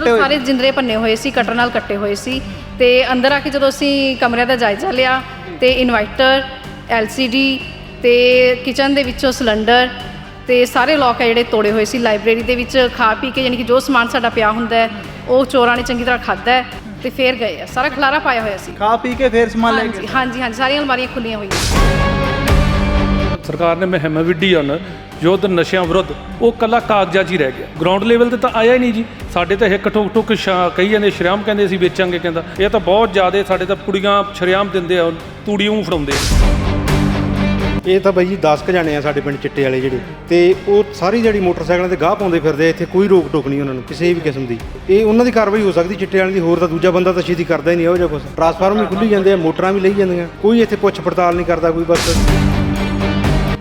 ਅੰਦਰ ਸਾਰੇ ਜਿੰਦਰੇ ਪੰਨੇ ਹੋਏ ਸੀ ਕਟਰ ਨਾਲ ਕੱਟੇ ਹੋਏ ਸੀ ਤੇ ਅੰਦਰ ਆ ਕੇ ਜਦੋਂ ਅਸੀਂ ਕਮਰਿਆਂ ਦਾ ਜਾਇਜ਼ਾ ਲਿਆ ਤੇ ਇਨਵਰਟਰ LCD ਤੇ ਕਿਚਨ ਦੇ ਵਿੱਚੋਂ ਸਿਲੰਡਰ ਤੇ ਸਾਰੇ ਲੋਕ ਆ ਜਿਹੜੇ ਤੋੜੇ ਹੋਏ ਸੀ ਲਾਇਬ੍ਰੇਰੀ ਦੇ ਵਿੱਚ ਖਾ ਪੀ ਕੇ ਯਾਨੀ ਕਿ ਜੋ ਸਮਾਨ ਸਾਡਾ ਪਿਆ ਹੁੰਦਾ ਹੈ ਉਹ ਚੋਰਾਂ ਨੇ ਚੰਗੀ ਤਰ੍ਹਾਂ ਖਾਦਾ ਹੈ ਤੇ ਫੇਰ ਗਏ ਆ। ਸਾਰਾ ਖਲਾਰਾ ਪਾਇਆ ਹੋਇਆ ਸੀ। ਖਾ ਪੀ ਕੇ ਫੇਰ ਸਮਾਨ ਲੈ ਗਏ ਹਾਂਜੀ ਹਾਂਜੀ ਸਾਰੀਆਂ ਅਲਮਾਰੀਆਂ ਖੁੱਲੀਆਂ ਹੋਈਆਂ। ਸਰਕਾਰ ਨੇ ਮੁਹਿੰਮ ਵਿੱਢੀ ਹਨ ਯੁੱਧ ਨਸ਼ਿਆਂ ਵਿਰੁੱਧ, ਉਹ ਕੱਲਾ ਕਾਗਜ਼ਾਂ 'ਚ ਹੀ ਰਹਿ ਗਿਆ। ਗਰਾਊਂਡ ਲੈਵਲ ਤੇ ਤਾਂ ਆਇਆ ਹੀ ਨਹੀਂ ਜੀ। ਸਾਡੇ ਤਾਂ ਹਿੱਕ ਠੋਕ ਠੋਕ ਸ਼ਾ- ਕਹੀ ਜਾਂਦੇ, ਸ਼ਰਿਆਮ ਕਹਿੰਦੇ ਅਸੀਂ ਵੇਚਾਂਗੇ, ਕਹਿੰਦਾ। ਇਹ ਤਾਂ ਬਹੁਤ ਜ਼ਿਆਦਾ ਸਾਡੇ ਤਾਂ ਕੁੜੀਆਂ ਸ਼ਰਿਆਮ ਦਿੰਦੇ ਆ ਤੂੜੀਆਂ ਫੜਾਉਂਦੇ ਆ। ਇਹ ਤਾਂ ਬਾਈ ਜੀ 10 ਕ ਜਾਣੇ ਆ ਸਾਡੇ ਪਿੰਡ ਚਿੱਟੇ ਵਾਲੇ ਜਿਹੜੇ। ਤੇ ਉਹ ਸਾਰੀ ਜਿਹੜੀ ਮੋਟਰਸਾਈਕਲਾਂ ਤੇ ਗਾਹ ਪਾਉਂਦੇ ਫਿਰਦੇ ਇੱਥੇ ਕੋਈ ਰੋਕ ਟੋਕ ਨਹੀਂ ਉਹਨਾਂ ਨੂੰ, ਕਿਸੇ ਵੀ ਕਿਸਮ ਦੀ। ਇਹ ਉਹਨਾਂ ਦੀ ਕਾਰਵਾਈ ਹੋ ਸਕਦੀ, ਚਿੱਟੇ ਵਾਲਿਆਂ ਦੀ। ਹੋਰ ਤਾਂ ਦੂਜਾ ਬੰਦਾ ਤਾਂ ਛੇਤੀ ਕਰਦਾ ਹੀ ਨਹੀਂ, ਇਹੋ ਜਿਹਾ ਕੁਝ ਟਰਾਂਸਫਾਰਮ ਵੀ ਖੁੱਲੀ ਜਾਂਦੇ ਆ, ਮੋਟਰਾਂ ਵੀ ਲਈ ਜਾਂਦੀਆਂ। ਕੋਈ ਇੱਥੇ ਪੁੱਛ ਪੜਤਾਲ ਨਹੀਂ ਕਰਦਾ, ਕੋਈ ਬਸ।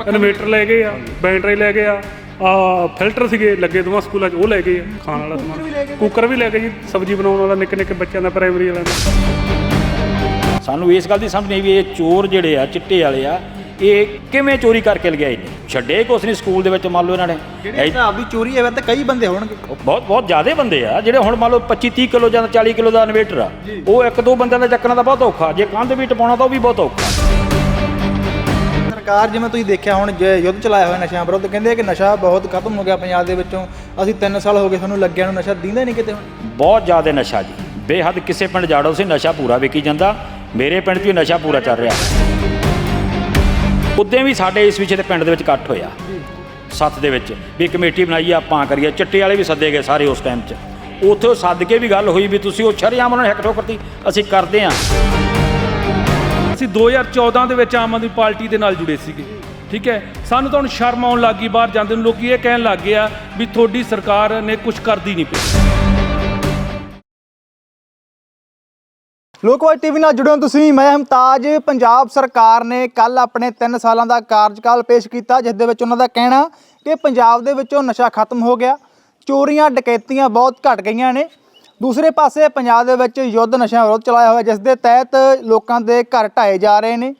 ਇਨਵੇਟਰ ਲੈ ਗਏ ਆ ਬੈਟਰੀ ਲੈ ਗਏ ਆ ਆ ਫਿਲਟਰ ਸੀਗੇ ਲੱਗੇ ਦੋਵਾਂ ਸਕੂਲਾਂ 'ਚ ਉਹ ਲੈ ਗਏ ਆ ਖਾਣ ਵਾਲਾ ਸਮਾਨ। ਕੁੱਕਰ ਵੀ ਲੈ ਗਏ। ਜੀ ਸਬਜ਼ੀ ਬਣਾਉਣ ਵਾਲਾ ਨਿੱਕੇ ਨਿੱਕੇ ਬੱਚਿਆਂ ਦਾ ਪ੍ਰਾਇਮਰੀ ਵਾਲਿਆਂ ਦਾ ਸਾਨੂੰ ਇਸ ਗੱਲ ਦੀ ਸਮਝ ਨਹੀਂ ਵੀ ਇਹ ਚੋਰ ਜਿਹੜੇ ਆ ਚਿੱਟੇ ਵਾਲੇ ਆ ਇਹ ਕਿਵੇਂ ਚੋਰੀ ਕਰਕੇ ਲਗਾਏ ਨੇ? ਛੱਡੇ ਕੁਛ ਨਹੀਂ ਸਕੂਲ ਦੇ ਵਿੱਚ ਮੰਨ ਲਓ ਇਹਨਾਂ ਨੇ। ਜਿਹੜੇ ਹਿਸਾਬ ਦੀ ਚੋਰੀ ਹੈ ਤਾਂ ਕਈ ਬੰਦੇ ਹੋਣਗੇ। ਬਹੁਤ ਬਹੁਤ ਜ਼ਿਆਦੇ ਬੰਦੇ ਆ ਜਿਹੜੇ ਹੁਣ ਮੰਨ ਲਓ 25 30 ਕਿਲੋ ਜਾਂ 40 ਕਿਲੋ ਦਾ ਇਨਵੇਟਰ ਆ ਉਹ ਇੱਕ ਦੋ ਬੰਦਿਆਂ ਦਾ ਚੱਕਣਾ ਤਾਂ ਬਹੁਤ ਔਖਾ ਜੇ ਕੰਧ ਵੀ ਟਪਾਉਣਾ ਤਾਂ ਉਹ ਵੀ ਬਹੁਤ ਔਖਾ। ਸਰਕਾਰ ਜਿਵੇਂ ਤੁਸੀਂ ਦੇਖਿਆ ਹੁਣ ਜੇ ਯੁੱਧ ਚਲਾਇਆ ਹੋਇਆ ਨਸ਼ਿਆਂ ਵਿਰੁੱਧ ਕਹਿੰਦੇ ਕਿ ਨਸ਼ਾ ਬਹੁਤ ਖਤਮ ਹੋ ਗਿਆ ਪੰਜਾਬ ਦੇ ਵਿੱਚੋਂ। ਅਸੀਂ 3 ਸਾਲ ਹੋ ਗਏ ਸਾਨੂੰ ਲੱਗਿਆ ਨੂੰ ਨਸ਼ਾ ਦਿੰਦਾ ਨਹੀਂ ਕਿਤੇ ਹੁਣ। ਬਹੁਤ ਜ਼ਿਆਦਾ ਨਸ਼ਾ ਜੀ। ਬੇਹੱਦ ਕਿਸੇ ਪਿੰਡ ਜਾੜੋ ਸੀ ਨਸ਼ਾ ਪੂਰਾ ਵਿਕੀ ਜਾਂਦਾ। ਮੇਰੇ ਪਿੰਡ 'ਚ ਵੀ ਨਸ਼ਾ ਪੂਰਾ ਚੱਲ ਰਿਹਾ। ਉਦੋਂ ਵੀ ਸਾਡੇ ਇਸ ਵਿਸ਼ੇ ਤੇ ਪਿੰਡ ਦੇ ਵਿੱਚ ਇਕੱਠ ਹੋਇਆ। ਸੱਤ ਦੇ ਵਿੱਚ ਵੀ ਕਮੇਟੀ ਬਣਾਈ ਆ, ਆਪਾਂ ਕਰੀਏ। ਚਿੱਟੇ ਵਾਲੇ ਵੀ ਸੱਦੇ ਗਏ ਸਾਰੇ ਉਸ ਟਾਈਮ 'ਚ। ਉੱਥੇ ਉਹ ਸੱਦ ਕੇ ਵੀ ਗੱਲ ਹੋਈ ਵੀ ਤੁਸੀਂ ਉਹ ਸ਼ਰੇਆਮ ਉਹਨਾਂ ਨੇ ਹੱਕ ਠੋਕਰਤੀ ਅਸੀਂ ਕਰਦੇ ਹਾਂ ਅਸੀਂ 2014 ਦੇ ਵਿੱਚ ਆਮ ਆਦਮੀ ਪਾਰਟੀ ਦੇ ਨਾਲ ਜੁੜੇ ਸੀਗੇ, ਠੀਕ ਹੈ? ਸਾਨੂੰ ਤਾਂ ਹੁਣ ਸ਼ਰਮ ਆਉਣ ਲੱਗੀ ਬਾਹਰ ਜਾਂਦੇ ਨੂੰ ਲੋਕੀ ਇਹ ਕਹਿਣ ਲੱਗ ਗਏ ਆ ਵੀ ਤੁਹਾਡੀ ਸਰਕਾਰ ਨੇ ਕੁਝ ਕਰਦੀ ਨਹੀਂ ਪਈ। ਲੋਕਵਾਈ ਟੀਵੀ ਨਾਲ ਜੁੜੇ ਹੋ ਤੁਸੀਂ, ਮੈਂ ਹਮਤਾਜ। ਪੰਜਾਬ ਸਰਕਾਰ ਨੇ ਕੱਲ ਆਪਣੇ 3 ਸਾਲਾਂ ਦਾ ਕਾਰਜਕਾਲ ਪੇਸ਼ ਕੀਤਾ, ਜਿਸ ਦੇ ਵਿੱਚ ਉਹਨਾਂ ਦਾ ਕਹਿਣਾ ਕਿ ਪੰਜਾਬ ਦੇ ਵਿੱਚੋਂ ਨਸ਼ਾ ਖਤਮ ਹੋ ਗਿਆ, ਚੋਰੀਆਂ, ਡਕੈਤੀਆਂ ਬਹੁਤ ਘਟ ਗਈਆਂ ਨੇ। ਦੂਸਰੇ ਪਾਸੇ ਪੰਜਾਬ ਦੇ ਵਿੱਚ ਯੁੱਧ ਨਸ਼ਿਆਂ ਵਿਰੁੱਧ ਚਲਾਇਆ ਹੋਇਆ, ਜਿਸ ਦੇ ਤਹਿਤ ਲੋਕਾਂ ਦੇ ਘਰ ਢਾਏ ਜਾ ਰਹੇ ਨੇ।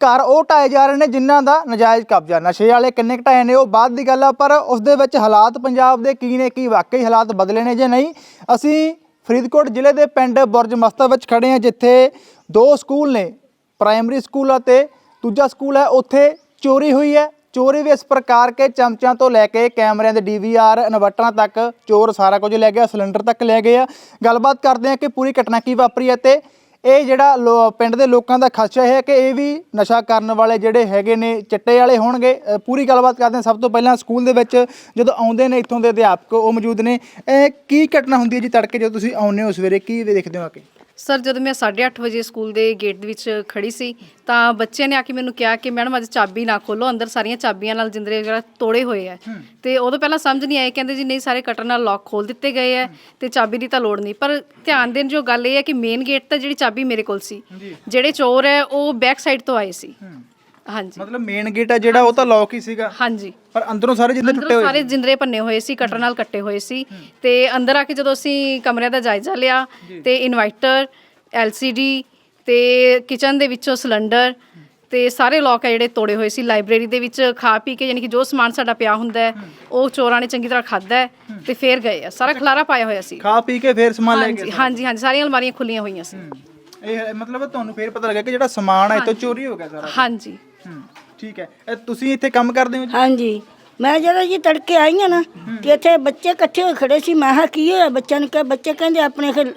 ਘਰ ਉਹ ਢਾਏ ਜਾ ਰਹੇ ਨੇ ਜਿਨ੍ਹਾਂ ਦਾ ਨਜਾਇਜ਼ ਕਬਜ਼ਾ। ਨਸ਼ੇ ਵਾਲੇ ਕਿੰਨੇ ਕੁ ਢਾਏ ਨੇ ਉਹ ਬਾਅਦ ਦੀ ਗੱਲ ਆ, ਪਰ ਉਸ ਦੇ ਵਿੱਚ ਹਾਲਾਤ ਪੰਜਾਬ ਦੇ ਕੀ ਨੇ, ਕੀ ਵਾਕਈ ਹਾਲਾਤ ਬਦਲੇ ਨੇ ਜਾਂ ਨਹੀਂ, ਅਸੀਂ ਫਰੀਦਕੋਟ ਜ਼ਿਲ੍ਹੇ ਦੇ ਪਿੰਡ ਬੁਰਜ ਮਸਤਾ ਵਿੱਚ ਖੜੇ ਹਾਂ, ਜਿੱਥੇ ਦੋ ਸਕੂਲ ਨੇ, ਪ੍ਰਾਇਮਰੀ ਸਕੂਲ ਅਤੇ ਦੂਜਾ ਸਕੂਲ ਹੈ, ਉੱਥੇ ਚੋਰੀ ਹੋਈ ਹੈ। ਚੋਰੀ ਵੀ ਇਸ ਪ੍ਰਕਾਰ ਕੇ ਚਮਚਿਆਂ ਤੋਂ ਲੈ ਕੇ ਕੈਮਰਿਆਂ ਦੇ ਡੀਵੀਆਰ ਇਨਵਰਟਰਾਂ ਤੱਕ ਚੋਰ ਸਾਰਾ ਕੁਝ ਲੈ ਗਿਆ, ਸਿਲੰਡਰ ਤੱਕ ਲੈ ਗਏ ਆ। ਗੱਲਬਾਤ ਕਰਦੇ ਹਾਂ ਕਿ ਪੂਰੀ ਘਟਨਾ ਕੀ ਵਾਪਰੀ ਹੈ ਤੇ ਇਹ ਜਿਹੜਾ ਲੋ- ਪਿੰਡ ਦੇ ਲੋਕਾਂ ਦਾ ਖਦਸ਼ਾ ਹੈ ਕਿ ਇਹ ਵੀ ਨਸ਼ਾ ਕਰਨ ਵਾਲੇ ਜਿਹੜੇ ਹੈਗੇ ਨੇ, ਚਿੱਟੇ ਵਾਲੇ ਹੋਣਗੇ। ਪੂਰੀ ਗੱਲਬਾਤ ਕਰਦੇ ਹਾਂ। ਸਭ ਤੋਂ ਪਹਿਲਾਂ ਸਕੂਲ ਦੇ ਵਿੱਚ ਜਦੋਂ ਆਉਂਦੇ ਨੇ, ਇੱਥੋਂ ਦੇ ਅਧਿਆਪਕ ਉਹ ਮੌਜੂਦ ਨੇ। ਕੀ ਘਟਨਾ ਹੁੰਦੀ ਹੈ ਜੀ ਤੜਕੇ ਜਦੋਂ ਤੁਸੀਂ ਆਉਂਦੇ ਹੋ ਸਵੇਰੇ? ਕੀ ਦੇਖਦੇ ਹੋ ਆ ਕੇ? ਸਰ ਜਦੋਂ ਮੈਂ 8:30 ਵਜੇ ਸਕੂਲ ਦੇ ਗੇਟ ਦੇ ਵਿੱਚ ਖੜੀ ਸੀ ਤਾਂ ਬੱਚਿਆਂ ਨੇ ਆ ਕੇ ਮੈਨੂੰ ਕਿਹਾ ਕਿ ਮੈਡਮ ਅੱਜ ਚਾਬੀ ਨਾ ਖੋਲੋ ਅੰਦਰ ਸਾਰੀਆਂ ਚਾਬੀਆਂ ਨਾਲ ਜਿੰਦਰੇ ਵਗੈਰਾ ਤੋੜੇ ਹੋਏ ਆ। ਤੇ ਉਦੋਂ ਪਹਿਲਾਂ ਸਮਝ ਨਹੀਂ ਆਈ ਕਹਿੰਦੇ ਜੀ ਨਹੀਂ ਸਾਰੇ ਕਟਰ ਨਾਲ ਲੌਕ ਖੋਲ ਦਿੱਤੇ ਗਏ ਆ ਤੇ ਚਾਬੀ ਦੀ ਤਾਂ ਲੋੜ ਨਹੀਂ। ਪਰ ਧਿਆਨ ਦੇਣ ਜੋ ਗੱਲ ਇਹ ਹੈ ਕਿ ਮੇਨ ਗੇਟ ਤਾਂ ਜਿਹੜੀ ਚਾਬੀ ਮੇਰੇ ਕੋਲ ਸੀ ਜਿਹੜੇ ਚੋਰ ਹੈ ਉਹ ਬੈਕ ਸਾਈਡ ਤੋਂ ਆਏ ਸੀ। ਹਾਂਜੀ। ਮਤਲਬ ਮੇਨ ਗੇਟ ਹੈ ਜਿਹੜਾ ਉਹ ਤਾਂ ਲੌਕ ਹੀ ਸੀਗਾ। ਹਾਂਜੀ। ਪਰ ਅੰਦਰੋਂ ਸਾਰੇ ਜਿੰਦੇ ਟੁੱਟੇ ਅੰਦਰੋਂ ਹੋਏ ਸਾਰੇ ਜਿੰਦਰੇ ਪੰਨੇ ਹੋਏ ਸੀ ਕਟਰ ਨਾਲ ਕੱਟੇ ਹੋਏ ਸੀ। ਤੇ ਅੰਦਰ ਆ ਕੇ ਜਦੋਂ ਅਸੀਂ ਕਮਰਿਆਂ ਦਾ ਜਾਇਜ਼ਾ ਲਿਆ ਤੇ ਇਨਵਰਟਰ LCD ਤੇ ਕਿਚਨ ਦੇ ਵਿੱਚੋਂ ਸਿਲੰਡਰ ਤੇ ਸਾਰੇ ਲੋਕ ਆ ਜਿਹੜੇ ਤੋੜੇ ਹੋਏ ਸੀ। ਲਾਇਬ੍ਰੇਰੀ ਦੇ ਵਿੱਚ ਖਾ ਪੀ ਕੇ ਯਾਨੀ ਕਿ ਜੋ ਸਮਾਨ ਸਾਡਾ ਪਿਆ ਹੁੰਦਾ ਹੈ ਉਹ ਚੋਰਾਂ ਨੇ ਚੰਗੀ ਤਰ੍ਹਾਂ ਖਾਦਾ ਹੈ ਤੇ ਫੇਰ ਗਏ ਆ। ਸਾਰਾ ਖਲਾਰਾ ਪਾਇਆ ਹੋਇਆ ਸੀ। ਖਾ ਪੀ ਕੇ ਫੇਰ ਸਮਾਨ ਲੈ ਹਾਂਜੀ ਗਏ ਹਾਂਜੀ ਹਾਂਜੀ ਸਾਰੀਆਂ ਅਲਮਾਰੀਆਂ ਖੁੱਲੀਆਂ ਹੋਈਆਂ ਸੀ। ਇਹ ਮਤਲਬ ਤੁਹਾਨੂੰ ਫੇਰ ਪਤਾ ਲੱਗਾ ਕਿ ਜਿਹੜਾ ਸਮਾਨ ਹੈ ਇੱਥੋਂ ਚੋਰੀ ਹੋ ਗਿਆ ਸਾਰਾ। ਹਾਂਜੀ। ਹੂੰ। ਠੀਕ ਹੈ। ਇਹ ਤੁਸੀਂ ਇੱਥੇ ਕੰਮ ਕਰਦੇ ਹੋ ਜੀ? ਹਾਂਜੀ। ਮੈਂ ਜਦੋਂ ਜੀ ਤੜਕੇ ਆਈ ਆ ਨਾ ਤੇ ਇੱਥੇ ਬੱਚੇ ਇਕੱਠੇ ਹੋਏ ਖੜੇ ਸੀ। ਮੈਂ ਕਿਹਾ ਕੀ ਹੋਇਆ? ਬੱਚਿਆਂ ਨੂੰ ਕਿਹਾ ਬੱਚੇ ਕਹਿੰਦੇ ਆਪਣੇ ਖਿ-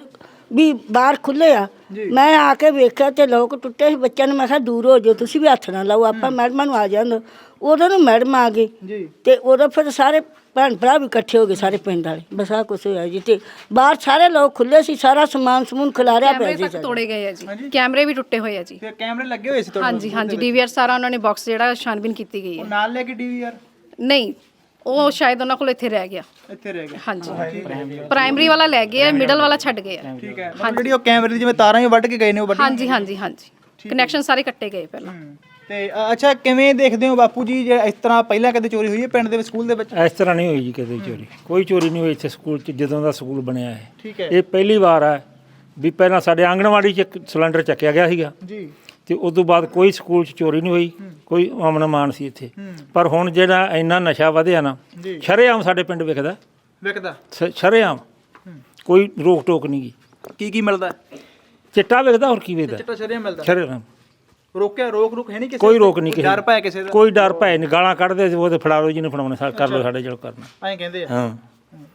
ਵੀ ਬਾਹਰ ਖੁੱਲੇ ਆ। ਮੈਂ ਆ ਕੇ ਵੇਖਿਆ ਤੇ ਲੋਕ ਟੁੱਟੇ ਸੀ ਬੱਚਿਆਂ ਨੂੰ ਮੈਂ ਕਿਹਾ ਦੂਰ ਹੋ ਜਾਓ ਤੁਸੀਂ ਵੀ ਹੱਥ ਨਾ ਲਾਓ ਆਪਾਂ ਮੈਡਮਾਂ ਨੂੰ ਆ ਜਾਂਦੇ ਉਦੋਂ ਨੂੰ ਮੈਡਮ ਆ ਗਈ। ਜੀ। ਤੇ ਉਦੋਂ ਫਿਰ ਸਾਰੇ ਭੈਣ ਭਰਾ ਵੀ ਇਕੱਠੇ ਹੋ ਗਏ ਸਾਰੇ ਪਿੰਡ ਵਾਲੇ। ਬਸ ਆ ਕੁਛ ਹੋਇਆ ਜੀ। ਤੇ ਬਾਹਰ ਸਾਰੇ ਲੋਕ ਖੁੱਲੇ ਸੀ ਸਾਰਾ ਸਮਾਨ ਸਮੂਨ ਖਿਲਾਰਿਆ ਪਿਆ ਕੈਮਰੇ ਸੀ ਤੱਕ ਸਾਰਾ। ਤੋੜੇ ਗਏ ਆ ਜੀ। ਕੈਮਰੇ ਵੀ ਟੁੱਟੇ ਹੋਏ ਆ ਜੀ। ਤੇ ਕੈਮਰੇ ਲੱਗੇ ਹੋਏ ਸੀ ਤੁਹਾਡੇ ਹਾਂਜੀ ਹਾਂਜੀ ਡੀਵੀਆਰ ਸਾਰਾ ਉਹਨਾਂ ਨੇ ਬਾਕਸ ਜਿਹੜਾ ਛਾਨਬੀਨ ਕੀਤੀ ਗਈ ਹੈ। ਉਹ ਨਾਲ ਲੈ ਕੇ ਡੀਵੀਆਰ? ਨਹੀਂ ਉਹ ਸ਼ਾਇਦ ਉਹਨਾਂ ਕੋਲ ਇੱਥੇ ਰਹਿ ਗਿਆ। ਇੱਥੇ ਰਹਿ ਗਿਆ। ਹਾਂਜੀ। ਪ੍ਰਾਇਮਰੀ ਵਾਲਾ ਲੈ ਗਏ ਆ ਮਿਡਲ ਵਾਲਾ ਛੱਡ ਗਏ ਆ ਠੀਕ ਹੈ। ਮਤਲਬ ਜਿਹੜੀ ਉਹ ਕੈਮਰੇ ਦੀ ਜਿਵੇਂ ਤਾਰਾਂ ਹੀ ਵੱਢ ਕੇ ਗਏ ਨੇ ਉਹ ਵੱਢ ਹਾਂਜੀ ਹਾਂਜੀ ਹਾਂਜੀ। ਕਨੈਕਸ਼ਨ ਸਾਰੇ ਕੱਟੇ ਗਏ ਪਹਿਲਾਂ। ਤੇ ਅ, ਅੱਛਾ ਕਿਵੇਂ ਦੇਖਦੇ ਹੋ ਬਾਪੂ ਜੀ ਜੇ ਇਸ ਤਰ੍ਹਾਂ ਪਹਿਲਾਂ ਕਦੇ ਚੋਰੀ ਹੋਈ ਹੈ ਪਿੰਡ ਦੇ ਵਿੱਚ ਸਕੂਲ ਦੇ ਵਿੱਚ? ਇਸ ਤਰ੍ਹਾਂ ਨਹੀਂ ਹੋਈ ਜੀ ਕਦੇ ਚੋਰੀ। ਕੋਈ ਚੋਰੀ ਨਹੀਂ ਹੋਈ ਇੱਥੇ ਸਕੂਲ 'ਚ ਜਦੋਂ ਦਾ ਸਕੂਲ ਬਣਿਆ ਹੈ। ਠੀਕ ਹੈ। ਇਹ ਪਹਿਲੀ ਵਾਰ ਹੈ ਵੀ ਪਹਿਲਾਂ ਸਾਡੇ ਆਂਗਣਵਾੜੀ 'ਚ ਇੱਕ ਸਿਲੰਡਰ ਚੱਕਿਆ ਗਿਆ ਸੀਗਾ। ਜੀ। ਤੇ ਉਸ ਤੋਂ ਬਾਅਦ ਕੋਈ ਸਕੂਲ 'ਚ ਚੋਰੀ ਨਹੀਂ ਹੋਈ ਕੋਈ ਅਮਨ ਮਾਨ ਸੀ ਇੱਥੇ। ਪਰ ਹੁਣ ਜਿਹੜਾ ਇੰਨਾ ਨਸ਼ਾ ਵਧਿਆ ਨਾ ਸ਼ਰੇਆਮ ਸਾਡੇ ਪਿੰਡ ਵਿਕਦਾ ਵਿਕਦਾ ਸ- ਸ਼ਰੇਆਮ। ਕੋਈ ਰੋਕ ਟੋਕ ਨਹੀਂ ਗੀ। ਕੀ ਕੀ ਮਿਲਦਾ? ਚਿੱਟਾ ਵੇਚਦਾ ਹੋਰ ਕੀ ਵੇਚਦਾ ਚਿੱਟਾ ਸ਼ਰੀਆ ਮਿਲਦਾ? ਸ਼ਰੇਆਮ। ਰੋਕਿਆ ਰੋਕ ਰੁਕ ਹੈ ਨਹੀਂ ਕਿਸੇ ਕੋਈ ਰੋਕ ਨਹੀਂ ਕਿਸੇ ਡਰ ਦੀ। ਪਾਇਆ ਕਿਸੇ ਦਾ ਕੋਈ ਡਰ ਭੈ ਨਹੀਂ ਗਾਲਾਂ ਕੱਢਦੇ ਸੀ ਉਹ ਤੇ ਫੜਾ ਲਓ ਜਿਹਨੇ ਫੜਾਉਣਾ ਸਾ- ਕਰ ਲਓ ਸਾਡੇ ਚਲੋ ਕਰਨਾ। ਐਂ ਕਹਿੰਦੇ ਆ। ਹਾਂ।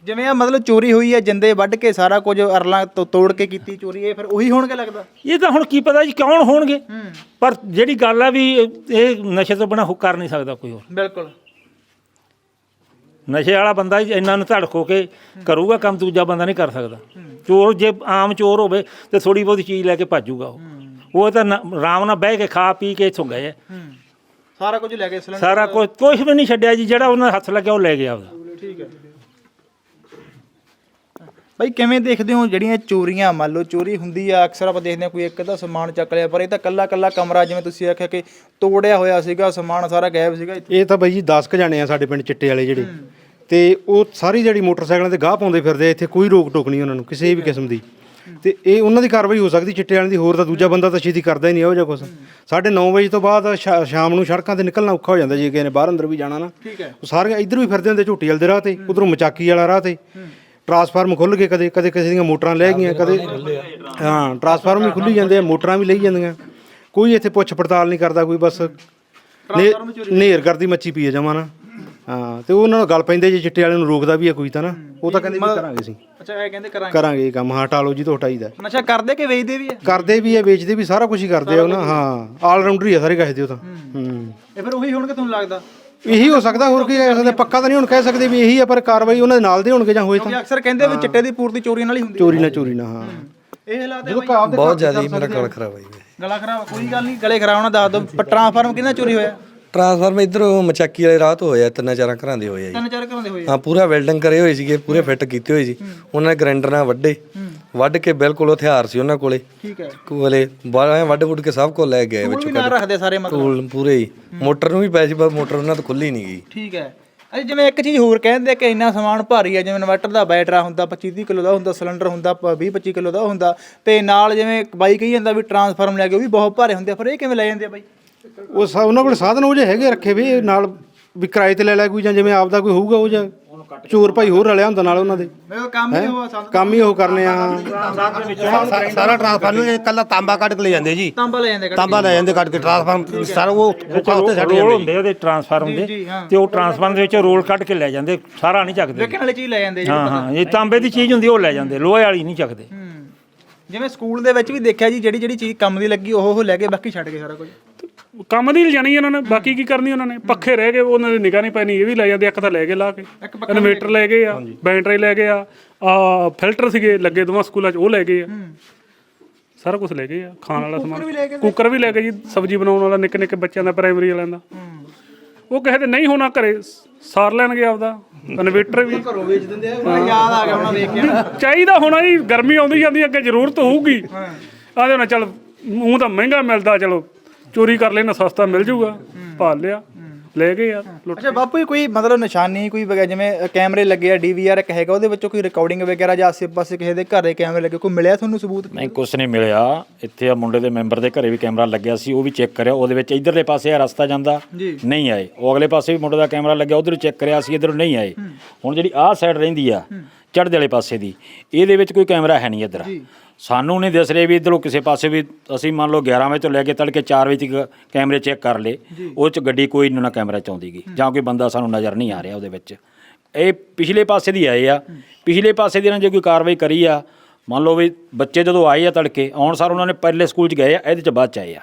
ਜਿਵੇਂ ਆ ਮਤਲਬ ਚੋਰੀ ਹੋਈ ਹੈ ਜਿੰਦੇ ਵੱਢ ਕੇ ਸਾਰਾ ਕੁਝ ਅਰਲਾਂ ਤੋਂ ਤੋੜ ਕੇ ਕੀਤੀ ਚੋਰੀ ਇਹ ਫਿਰ ਉਹੀ ਹੋਣਗੇ ਲੱਗਦਾ? ਇਹ ਤਾਂ ਹੁਣ ਕੀ ਪਤਾ ਜੀ ਕੌਣ ਹੋਣਗੇ। ਪਰ ਜਿਹੜੀ ਗੱਲ ਆ ਵੀ ਇਹ ਨਸ਼ੇ ਤੋਂ ਬਿਨਾ ਕਰ ਨਹੀਂ ਸਕਦਾ ਕੋਈ ਹੋਰ। ਬਿਲਕੁਲ। ਨਸ਼ੇ ਵਾਲਾ ਬੰਦਾ ਇੰਨਾ ਨੂੰ ਧੜਕ ਕੇ ਕਰੂਗਾ ਕੰਮ ਦੂਜਾ ਬੰਦਾ ਨਹੀਂ ਕਰ ਸਕਦਾ। ਚੋਰ ਜੇ ਆਮ ਚੋਰ ਹੋਵੇ ਤੇ ਥੋੜੀ ਬਹੁਤੀ ਚੀਜ਼ ਲੈ ਕੇ ਭੱਜੂਗਾ ਉਹ। ਉਹ ਤਾਂ ਆਰਾਮ ਨਾਲ ਬਹਿ ਕੇ ਖਾ ਪੀ ਕੇ ਇੱਥੋਂ ਗਏ। ਸਾਰਾ ਕੁਝ ਲੈ ਕੇ ਸਾਰਾ ਕੁਝ ਕੁਝ ਵੀ ਨਹੀਂ ਛੱਡਿਆ ਜੀ ਜਿਹੜਾ ਉਹਨਾਂ ਦੇ ਹੱਥ ਲੱਗਿਆ ਉਹ ਲੈ ਗਿਆ ਉਹਦਾ ਠੀਕ ਹੈ। ਭਾਈ ਕਿਵੇਂ ਦੇਖਦੇ ਹੋ ਜਿਹੜੀਆਂ ਚੋਰੀਆਂ ਮੰਨ ਲਓ ਚੋਰੀ ਹੁੰਦੀ ਆ ਅਕਸਰ ਆਪਾਂ ਦੇਖਦੇ ਹਾਂ ਕੋਈ ਇੱਕ ਦਾ ਸਮਾਨ ਚੱਕ ਲਿਆ ਪਰ ਇਹ ਤਾਂ ਕੱਲਾ ਕੱਲਾ ਕਮਰਾ ਜਿਵੇਂ ਤੁਸੀਂ ਆਖਿਆ ਕਿ ਤੋੜਿਆ ਹੋਇਆ ਸੀਗਾ ਸਮਾਨ ਸਾਰਾ ਗਾਇਬ ਸੀਗਾ ਇਹ ਤਾਂ ਬਾਈ ਜੀ 10 ਕ ਜਾਣੇ ਆ ਸਾਡੇ ਪਿੰਡ ਚਿੱਟੇ ਵਾਲੇ ਜਿਹੜੇ। ਤੇ ਉਹ ਸਾਰੀ ਜਿਹੜੀ ਮੋਟਰਸਾਈਕਲਾਂ ਤੇ ਗਾਹ ਪਾਉਂਦੇ ਫਿਰਦੇ ਆ, ਇੱਥੇ ਕੋਈ ਰੋਕ ਟੋਕ ਨਹੀਂ ਉਹਨਾਂ ਨੂੰ ਕਿਸੇ ਵੀ ਕਿਸਮ ਦੀ। ਤੇ ਇਹ ਉਹਨਾਂ ਦੀ ਕਾਰਵਾਈ ਹੋ ਸਕਦੀ ਚਿੱਟੇ ਵਾਲਿਆਂ ਦੀ ਹੋਰ ਤਾਂ ਦੂਜਾ ਬੰਦਾ ਤਾਂ ਛੇਤੀ ਕਰਦਾ ਹੀ ਨਹੀਂ ਇਹੋ ਜਿਹਾ ਕੁਝ ਸਾਢੇ 9 ਵਜੇ ਤੋਂ ਬਾਅਦ ਸ਼ਾਮ ਨੂੰ ਸੜਕਾਂ ਤੇ ਨਿਕਲਣਾ ਔਖਾ ਹੋ ਜਾਂਦਾ ਜੇ ਕਿਸੇ ਨੇ ਬਾਹਰ ਅੰਦਰ ਵੀ ਜਾਣਾ ਨਾ। ਠੀਕ ਹੈ ਉਹ ਸਾਰੇ ਇੱਧਰ ਵੀ ਫਿਰਦੇ ਹੁੰਦੇ ਝੋਟੀ ਵਾਲੇ ਦੇ ਰਾਹ ਤੇ ਉਧਰੋਂ ਮਚਾਕੀ ਵਾਲਾ ਰਾਹ ਤੇ। ਟਰਾਂਸਫਾਰਮ ਖੁੱਲ ਗਏ ਕਦੇ ਕਦੇ ਕਿਸੇ ਦੀਆਂ ਮੋਟਰਾਂ ਲੈ ਗਈਆਂ ਕਦੇ ਹਾਂ ਟਰਾਂਸਫਾਰਮ ਵੀ ਖੁੱਲੀ ਜਾਂਦੇ ਆ ਮੋਟਰਾਂ ਵੀ ਲਈ ਜਾਂਦੀਆਂ। ਕੋਈ ਇੱਥੇ ਪੁੱਛ ਪੜਤਾਲ ਨਹੀਂ ਕਰਦਾ ਕੋਈ ਬਸ ਨੇਰ ਕਰਦੀ ਮੱਛੀ ਪੀਏ ਜਾਵਾਂ ਨਾ। ਹਾਂ ਤੇ ਉਹ ਉਹਨਾਂ ਨੂੰ ਗੱਲ ਪੈਂਦੇ ਜੇ ਚਿੱਟੇ ਵਾਲੇ ਨੂੰ ਰੋਕਦਾ ਵੀ ਹੈ ਕੋਈ ਤਾਂ ਨਾ। ਉਹ ਤਾਂ ਕਹਿੰਦੇ ਵੀ ਕਰਾਂਗੇ ਅਸੀਂ। ਅੱਛਾ ਇਹ ਕਹਿੰਦੇ ਕਰਾਂਗੇ। ਕਰਾਂਗੇ ਇਹ ਕੰਮ। ਹਾਂ ਟਾਲੋ ਜੀ ਤੋਂ ਹਟਾਈਦਾ। ਨਸ਼ਾ ਕਰਦੇ ਕਿ ਵੇਚਦੇ ਵੀ ਆ? ਕਰਦੇ ਵੀ ਹੈ ਵੇਚਦੇ ਵੀ ਸਾਰਾ ਕੁਝ ਹੀ ਕਰਦੇ ਆ ਉਹ ਨਾ। ਹਾਂ। ਆਲ ਰਾਉਂਡਰ ਹੀ ਆ ਸਾਰੇ ਕਹੇ ਦੇ ਉਹ ਤਾਂ। ਹੂੰ। ਇਹ ਫਿਰ ਉਹੀ ਹੋਣਗੇ ਤੁਹਾਨੂੰ ਲੱਗਦਾ? ਇਹੀ ਹੋ ਸਕਦਾ ਹੋਰ ਕੀ ਕਹਿ ਸਕਦੇ? ਪੱਕਾ ਤਾਂ ਨਹੀਂ ਹੁਣ ਕਹਿ ਸਕਦੇ ਵੀ ਇਹੀ ਆ ਪਰ ਕਾਰਵਾਈ ਉਹਨਾਂ ਦੇ ਨਾਲ ਦੇ ਹੋਣਗੇ ਜਾਂ ਹੋਏ ਤਾਂ। ਕਿਉਂਕਿ ਅਕਸਰ ਕਹਿੰਦੇ ਵੀ ਚਿੱਟੇ ਦੀ ਪੂਰਤੀ ਚੋਰੀਆਂ ਨਾਲ ਹੀ ਹੁੰਦੀ ਚੋਰੀ ਨਾ ਚੋਰੀ ਨਾ ਹਾਂ। ਇਹ ਹਾਲਾਤ ਹੈ ਬਹੁਤ ਜ਼ਿਆਦਾ ਮੇਰਾ ਗਲ ਖਰਾਬ ਹੋਈ ਗਲਾ ਖਰਾਬ ਕੋਈ ਗੱਲ ਨਹੀਂ ਗਲੇ ਖਰਾਬ ਹੋਣਾ ਦੱਸ ਦੋ ਟ੍ਰਾਂਸਫਾਰਮ ਕਿਹਨਾਂ ਚੋਰੀ ਹੋਇਆ? ਟ੍ਰਾਂਸਫਾਰਮ ਇਧਰੋਂ ਮਚਾਕੀ ਵਾਲੇ ਰਾਹ ਤੋਂ ਹੋਇਆ ਤਿੰਨ ਚਾਰਾਂ ਘਰਾਂ ਦੇ ਹੋਇਆ ਜੀ। ਤਿੰਨ ਚਾਰ ਘਰਾਂ ਦੇ ਹੋਏ ਹਾਂ ਪੂਰਾ ਵੈਲਡਿੰਗ ਕਰੇ ਹੋਏ ਸੀਗੇ ਪੂਰੇ ਫਿੱਟ ਕੀਤੇ ਹੋਏ ਸੀ। ਉਹਨਾਂ ਨੇ ਗ੍ਰਾਈਂਡਰ ਨਾਲ ਵੱਡੇ ਵੱਢ ਕੇ ਬਿਲਕੁਲ ਹਥਿਆਰ ਸੀ ਉਹਨਾਂ ਕੋਲੇ। ਠੀਕ ਹੈ। ਕੋਲੇ ਬਾਹਰ ਵੱਢ ਵੁੱਢ ਕੇ ਸਭ ਕੁਝ ਲੈ ਗਏ ਵਿੱਚੋਂ ਵੀ ਨਾਲ ਰੱਖਦੇ ਸਾਰੇ ਮਤਲਬ। ਟੂਲ ਪੂਰੇ ਹੀ। ਮੋਟਰ ਨੂੰ ਵੀ ਪੈ ਸੀ ਪਰ ਮੋਟਰ ਉਹਨਾਂ ਤੋਂ ਖੁੱਲੀ ਨਹੀਂ ਗਈ। ਠੀਕ ਹੈ। ਅਜੇ ਜਿਵੇਂ ਇੱਕ ਚੀਜ਼ ਹੋਰ ਕਹਿੰਦੇ ਕਿ ਇੰਨਾ ਸਮਾਨ ਭਾਰੀ ਹੈ ਜਿਵੇਂ ਇਨਵਰਟਰ ਦਾ ਬੈਟਰਾ ਹੁੰਦਾ 25 30 ਕਿਲੋ ਦਾ ਹੁੰਦਾ ਸਿਲੰਡਰ ਹੁੰਦਾ 20 25 ਕਿਲੋ ਦਾ ਹੁੰਦਾ ਤੇ ਨਾਲ ਜਿਵੇਂ ਬਾਈ ਕਹੀ ਜਾਂਦਾ ਵੀ ਟਰਾਂਸਫਾਰਮ ਲੈ ਕੇ ਉਹ ਵੀ ਬਹੁਤ ਭਾਰੇ ਹੁੰਦੇ ਆ ਫਿਰ ਇਹ ਕਿਵੇਂ ਲੈ ਜਾਂਦੇ ਆ ਬਾਈ? ਉਹ ਸਾ- ਉਹਨਾਂ ਕੋਲ ਸਾਧਨ ਉਹ ਜੇ ਹੈਗੇ ਰੱਖੇ ਵੀ ਇਹ ਨਾਲ ਵੀ ਕਿਰਾਏ ਤੇ ਲੈ ਲੈ ਕੋਈ ਜਾਂ ਜਿਵੇਂ ਆਪਦਾ ਕੋਈ ਹੋਊਗਾ ਉਹ ਜਾਂ ਚੋਰ ਭਾਈ ਹੋਰ ਰਲਿਆ ਹੁੰਦਾ ਨਾਲ ਉਹਨਾਂ ਦੇ। ਮੈਂ ਕੰਮ ਹੀ ਉਹ ਕੰਮ ਹੀ ਉਹ ਕਰਨੇ ਆ। ਸਾਰਾ ਟ੍ਰਾਂਸਫਾਰਮ ਇਹ ਕੱਲਾ ਤਾਂਬਾ ਕੱਢ ਕੇ ਲੈ ਜਾਂਦੇ ਜੀ। ਤਾਂਬਾ ਲੈ ਜਾਂਦੇ ਤਾਂਬਾ ਲੈ ਜਾਂਦੇ ਕੱਢ ਕੇ ਟ੍ਰਾਂਸਫਾਰਮ ਸਾਰਾ ਉਹ ਉੱਪਰ ਉੱਤੇ ਛੱਡ ਰੋਲ ਜਾਂਦੇ ਹੁੰਦੇ ਉਹਦੇ ਟਰਾਂਸਫਾਰਮ ਜੀ, ਦੇ ਹਾਂ। ਤੇ ਉਹ ਟਰਾਂਸਫਾਰਮ ਦੇ ਵਿੱਚ ਰੋਲ ਕੱਢ ਕੇ ਲੈ ਜਾਂਦੇ ਸਾਰਾ ਨਹੀਂ ਚੱਕਦੇ। ਵੇਖਣ ਵਾਲੀ ਚੀਜ਼ ਲੈ ਜਾਂਦੇ ਜੀ ਹਾਂ ਹਾਂ ਇਹ ਤਾਂਬੇ ਦੀ ਚੀਜ਼ ਹੁੰਦੀ ਉਹ ਲੈ ਜਾਂਦੇ ਲੋਹੇ ਵਾਲੀ ਨਹੀਂ ਚੱਕਦੇ। ਹੂੰ। ਜਿਵੇਂ ਸਕੂਲ ਦੇ ਵਿੱਚ ਵੀ ਦੇਖਿਆ ਜੀ ਜਿਹੜੀ ਜਿਹੜੀ ਚੀਜ਼ ਕੰਮ ਦੀ ਲੱਗੀ ਉਹ ਉਹ ਲੈ ਕੇ ਬਾਕੀ ਛੱਡ ਗਏ ਸਾਰਾ ਕੁਝ। ਕੰਮ ਦੀ ਲਿਜਾਣੀ ਉਹਨਾਂ ਨੇ ਬਾਕੀ ਕੀ ਕਰਨੀ ਉਹਨਾਂ ਨੇ? ਪੱਖੇ ਰਹਿ ਗਏ ਉਹਨਾਂ ਦੀ ਨਿਗਾਹ ਨਹੀਂ ਪੈਣੀ ਇਹ ਵੀ ਲੈ ਜਾਂਦੇ ਇੱਕ ਤਾਂ ਲੈ ਗਏ ਲਾ ਕੇ। ਇਨਵੇਟਰ ਲੈ ਗਏ ਆ ਬੈਟਰੀ ਲੈ ਗਏ ਆ ਆ ਫਿਲਟਰ ਸੀਗੇ ਲੱਗੇ ਦੋਵਾਂ ਸਕੂਲਾਂ 'ਚ ਉਹ ਲੈ ਗਏ ਆ। ਸਾਰਾ ਕੁਝ ਲੈ ਗਏ ਆ ਖਾਣ ਵਾਲਾ ਸਮਾਨ। ਕੁੱਕਰ ਵੀ ਲੈ ਗਏ ਜੀ ਸਬਜ਼ੀ ਬਣਾਉਣ ਵਾਲਾ ਨਿੱਕੇ ਨਿੱਕੇ ਬੱਚਿਆਂ ਦਾ ਪ੍ਰਾਇਮਰੀ ਵਾਲਿਆਂ ਦਾ। ਉਹ ਕਿਸੇ ਦੇ ਨਹੀਂ ਹੋਣਾ ਘਰੇ ਸਾਰ ਲੈਣਗੇ ਆਪਦਾ ਇਨਵੇਟਰ ਵੀ। ਘਰੋਂ ਵੇਚ ਦਿੰਦੇ ਆ ਯਾਦ ਆ ਗਿਆ ਹੁਣ ਵੇਖ ਕੇ। ਚਾਹੀਦਾ ਹੋਣਾ ਜੀ ਗਰਮੀ ਆਉਂਦੀ ਜਾਂਦੀ ਅੱਗੇ ਜ਼ਰੂਰਤ ਹੋਊਗੀ। ਆਦੇ ਨਾ ਚੱਲ ਮੂੰਹ ਤਾਂ ਮਹਿੰਗਾ ਮਿਲਦਾ ਚਲੋ। ਚੋਰੀ ਕਰ ਲੈਣਾ ਸਸਤਾ ਮਿਲ ਜਾਊਗਾ। ਭਾਲ ਲਿਆ ਲੈ ਗਏ ਆ ਲੁੱਟ ਅੱਛਾ ਬਾਪੂ ਜੀ ਕੋਈ ਮਤਲਬ ਨਿਸ਼ਾਨੀ ਕੋਈ ਵਗੈਰਾ ਜਿਵੇਂ ਕੈਮਰੇ ਲੱਗੇ ਆ ਡੀਵੀਆਰ ਇੱਕ ਹੈਗਾ ਉਹਦੇ ਵਿੱਚੋਂ ਕੋਈ ਰਿਕਾਰਡਿੰਗ ਵਗੈਰਾ ਜਾਂ ਆਸੇ-ਪਾਸੇ ਕਿਸੇ ਦੇ ਘਰ ਦੇ ਕੈਮਰੇ ਲੱਗੇ ਕੋਈ ਮਿਲਿਆ ਤੁਹਾਨੂੰ ਸਬੂਤ? ਨਹੀਂ ਕੁਛ ਨਹੀਂ ਮਿਲਿਆ। ਇੱਥੇ ਆ ਮੁੰਡੇ ਦੇ ਮੈਂਬਰ ਦੇ ਘਰੇ ਵੀ ਕੈਮਰਾ ਲੱਗਿਆ ਸੀ ਉਹ ਵੀ ਚੈੱਕ ਕਰਿਆ। ਉਹਦੇ ਵਿੱਚ ਇਧਰਲੇ ਪਾਸੇ ਆ ਰਸਤਾ ਜਾਂਦਾ ਨਹੀਂ ਆਏ। ਉਹ ਅਗਲੇ ਪਾਸੇ ਵੀ ਮੁੰਡੇ ਦਾ ਕੈਮਰਾ ਲੱਗਿਆ ਉਧਰ ਚੈੱਕ ਕਰਿਆ ਸੀ ਇਧਰ ਨਹੀਂ ਆਏ। ਹੁਣ ਜਿਹੜੀ ਆਹ ਸਾਈਡ ਰਹਿੰਦੀ ਆ ਚੜ੍ਹਦੇ ਵਾਲੇ ਪਾਸੇ ਦੀ ਇਹਦੇ ਵਿੱਚ ਕੋਈ ਕੈਮਰਾ ਹੈ ਨਹੀਂ ਇੱਧਰ। ਸਾਨੂੰ ਨਹੀਂ ਦਿਸ ਰਿਹਾ ਵੀ ਇਧਰੋਂ ਕਿਸੇ ਪਾਸੇ ਵੀ ਅਸੀਂ ਮੰਨ ਲਓ 11 ਵਜੇ ਤੋਂ ਲੈ ਕੇ ਤੜਕੇ 4 ਵਜੇ ਤੱਕ ਕੈਮਰੇ ਚੈੱਕ ਕਰ ਲਏ ਉਹ ਚ ਗੱਡੀ ਕੋਈ ਨਾ ਕੈਮਰਾ ਚ ਆਉਂਦੀ ਗੀ ਜਾਂ ਕੋਈ ਬੰਦਾ ਸਾਨੂੰ ਨਜ਼ਰ ਨਹੀਂ ਆ ਰਿਹਾ ਉਹਦੇ ਵਿੱਚ। ਇਹ ਪਿਛਲੇ ਪਾਸੇ ਦੀ ਆਏ ਆ। ਪਿਛਲੇ ਪਾਸੇ ਦੀ ਨਾਲ ਜੇ ਕੋਈ ਕਾਰਵਾਈ ਕਰੀ ਆ ਮੰਨ ਲਓ ਵੀ ਬੱਚੇ ਜਦੋਂ ਆਏ ਆ ਤੜਕੇ ਆਉਣ ਸਾਰ ਉਹਨਾਂ ਨੇ ਪਹਿਲੇ ਸਕੂਲ 'ਚ ਗਏ ਆ ਇਹਦੇ 'ਚ ਬਾਅਦ 'ਚ ਆਏ ਆ।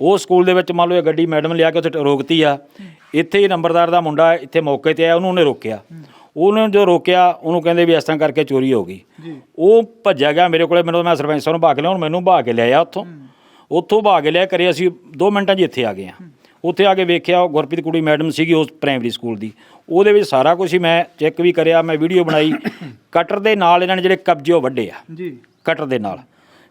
ਉਹ ਸਕੂਲ ਦੇ ਵਿੱਚ ਮੰਨ ਲਓ ਇਹ ਗੱਡੀ ਮੈਡਮ ਲਿਆ ਕੇ ਉੱਥੇ ਰੋਕਤੀ ਆ। ਇੱਥੇ ਹੀ ਨੰਬਰਦਾਰ ਦਾ ਮੁੰਡਾ ਇੱਥੇ ਮੌਕੇ ਤੇ ਆਇਆ ਉਹਨੂੰ ਉਹਨੇ ਰੋਕਿਆ। ਉਹਨੇ ਜੋ ਰੋਕਿਆ ਉਹਨੂੰ ਕਹਿੰਦੇ ਵੀ ਇਸ ਤਰ੍ਹਾਂ ਕਰਕੇ ਚੋਰੀ ਹੋ ਗਈ। ਉਹ ਭੱਜਿਆ ਗਿਆ ਮੇਰੇ ਕੋਲੇ ਮੈਨੂੰ ਮੈਂ ਸਰਪੰਚ ਸਾਹਿਬ ਨੂੰ ਭਾਗ ਲਿਆ ਹੁਣ ਮੈਨੂੰ ਭਾਗ ਕੇ ਲਿਆਇਆ ਉੱਥੋਂ। ਉੱਥੋਂ ਭਾਗ ਲਿਆ ਕਰੇ ਅਸੀਂ 2 ਮਿੰਟਾਂ 'ਚ ਇੱਥੇ ਆ ਗਏ ਆ ਉੱਥੇ ਆ ਕੇ ਵੇਖਿਆ ਉਹ ਗੁਰਪ੍ਰੀਤ ਕੁੜੀ ਮੈਡਮ ਸੀਗੀ ਉਸ ਪ੍ਰਾਇਮਰੀ ਸਕੂਲ ਦੀ। ਉਹਦੇ ਵਿੱਚ ਸਾਰਾ ਕੁਝ ਹੀ ਮੈਂ ਚੈੱਕ ਵੀ ਕਰਿਆ ਮੈਂ ਵੀਡੀਓ ਬਣਾਈ। ਕਟਰ ਦੇ ਨਾਲ ਇਹਨਾਂ ਨੇ ਜਿਹੜੇ ਕਬਜ਼ੇ ਉਹ ਵੱਡੇ ਆ। ਜੀ। ਕਟਰ ਦੇ ਨਾਲ।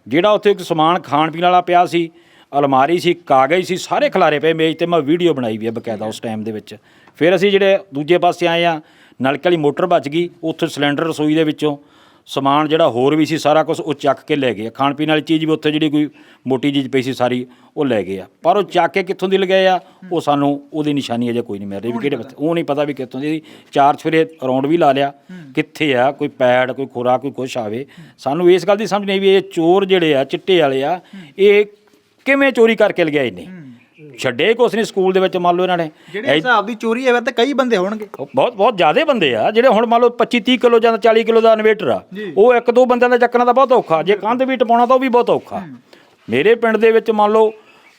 ਜਿਹੜਾ ਉੱਥੇ ਇੱਕ ਸਮਾਨ ਖਾਣ ਪੀਣ ਵਾਲਾ ਪਿਆ ਸੀ ਅਲਮਾਰੀ ਸੀ ਕਾਗਜ਼ ਸੀ ਸਾਰੇ ਖਿਲਾਰੇ ਪਏ ਮੇਜ਼ ਤੇ ਮੈਂ ਵੀਡੀਓ ਬਣਾਈ ਵੀ ਆ ਬਕਾਇਦਾ ਉਸ ਟਾਈਮ ਦੇ ਵਿੱਚ। ਫਿਰ ਅਸੀਂ ਜਿਹੜੇ ਦੂਜੇ ਪਾਸੇ ਆਏ ਆ ਨਲਕੇ ਵਾਲੀ ਮੋਟਰ ਬਚ ਗਈ, ਉੱਥੇ ਸਿਲੰਡਰ ਰਸੋਈ ਦੇ ਵਿੱਚੋਂ। ਸਮਾਨ ਜਿਹੜਾ ਹੋਰ ਵੀ ਸੀ, ਸਾਰਾ ਕੁਝ ਉਹ ਚੱਕ ਕੇ ਲੈ ਗਏ। ਆ। ਖਾਣ ਪੀਣ ਵਾਲੀ ਚੀਜ਼ ਵੀ ਉੱਥੇ ਜਿਹੜੀ ਕੋਈ ਮੋਟੀ ਚੀਜ਼ ਪਈ ਸੀ, ਸਾਰੀ ਉਹ ਲੈ ਗਏ ਆ। ਪਰ ਉਹ ਚੱਕ ਕੇ ਕਿੱਥੋਂ ਦੀ ਲਗਾਏ ਆ, ਉਹ ਸਾਨੂੰ ਉਹਦੀ ਨਿਸ਼ਾਨੀ ਅਜੇ ਕੋਈ ਨਹੀਂ ਮਿਲ ਰਹੀ। ਵੀ ਕਿਹੜੇ ਪਾਸੇ, ਉਹ ਨਹੀਂ ਪਤਾ ਵੀ ਕਿੱਥੋਂ ਦੀ ਚਾਰ ਚਫੇਰੇ ਰੌਂਡ ਵੀ ਲਾ ਲਿਆ। ਕਿੱਥੇ ਆ, ਕੋਈ ਪੈਡ, ਕੋਈ ਖੋਰਾ, ਕੋਈ ਕੁਛ ਆਵੇ। ਸਾਨੂੰ ਇਸ ਗੱਲ ਦੀ ਸਮਝ ਨਹੀਂ ਵੀ ਇਹ ਚੋਰ ਜਿਹੜੇ ਆ, ਚਿੱਟੇ ਵਾਲੇ ਆ, ਇਹ ਕਿਵੇਂ ਚੋਰੀ ਕਰਕੇ ਲਗਾਏ ਨੇ? ਛੱਡੇ ਕੁਛ ਨਹੀਂ ਸਕੂਲ ਦੇ ਵਿੱਚ ਮੰਨ ਲਓ ਇਹਨਾਂ ਨੇ। ਜਿਹੜੇ ਹਿਸਾਬ ਦੀ ਚੋਰੀ ਹੈ ਤਾਂ ਕਈ ਬੰਦੇ ਹੋਣਗੇ। ਉਹ ਬਹੁਤ ਬਹੁਤ ਜ਼ਿਆਦੇ ਬੰਦੇ ਆ। ਜਿਹੜੇ ਹੁਣ ਮੰਨ ਲਓ 25 30 ਕਿਲੋ ਜਾਂ 40 ਕਿਲੋ ਦਾ ਇਨਵੇਟਰ ਆ ਉਹ ਇੱਕ ਦੋ ਬੰਦਿਆਂ ਦਾ ਚੱਕਣਾ ਤਾਂ ਬਹੁਤ ਔਖਾ। ਜੇ ਕੰਧ ਵੀ ਟਪਾਉਣਾ ਤਾਂ ਉਹ ਵੀ ਬਹੁਤ ਔਖਾ। ਮੇਰੇ ਪਿੰਡ ਦੇ ਵਿੱਚ ਮੰਨ ਲਓ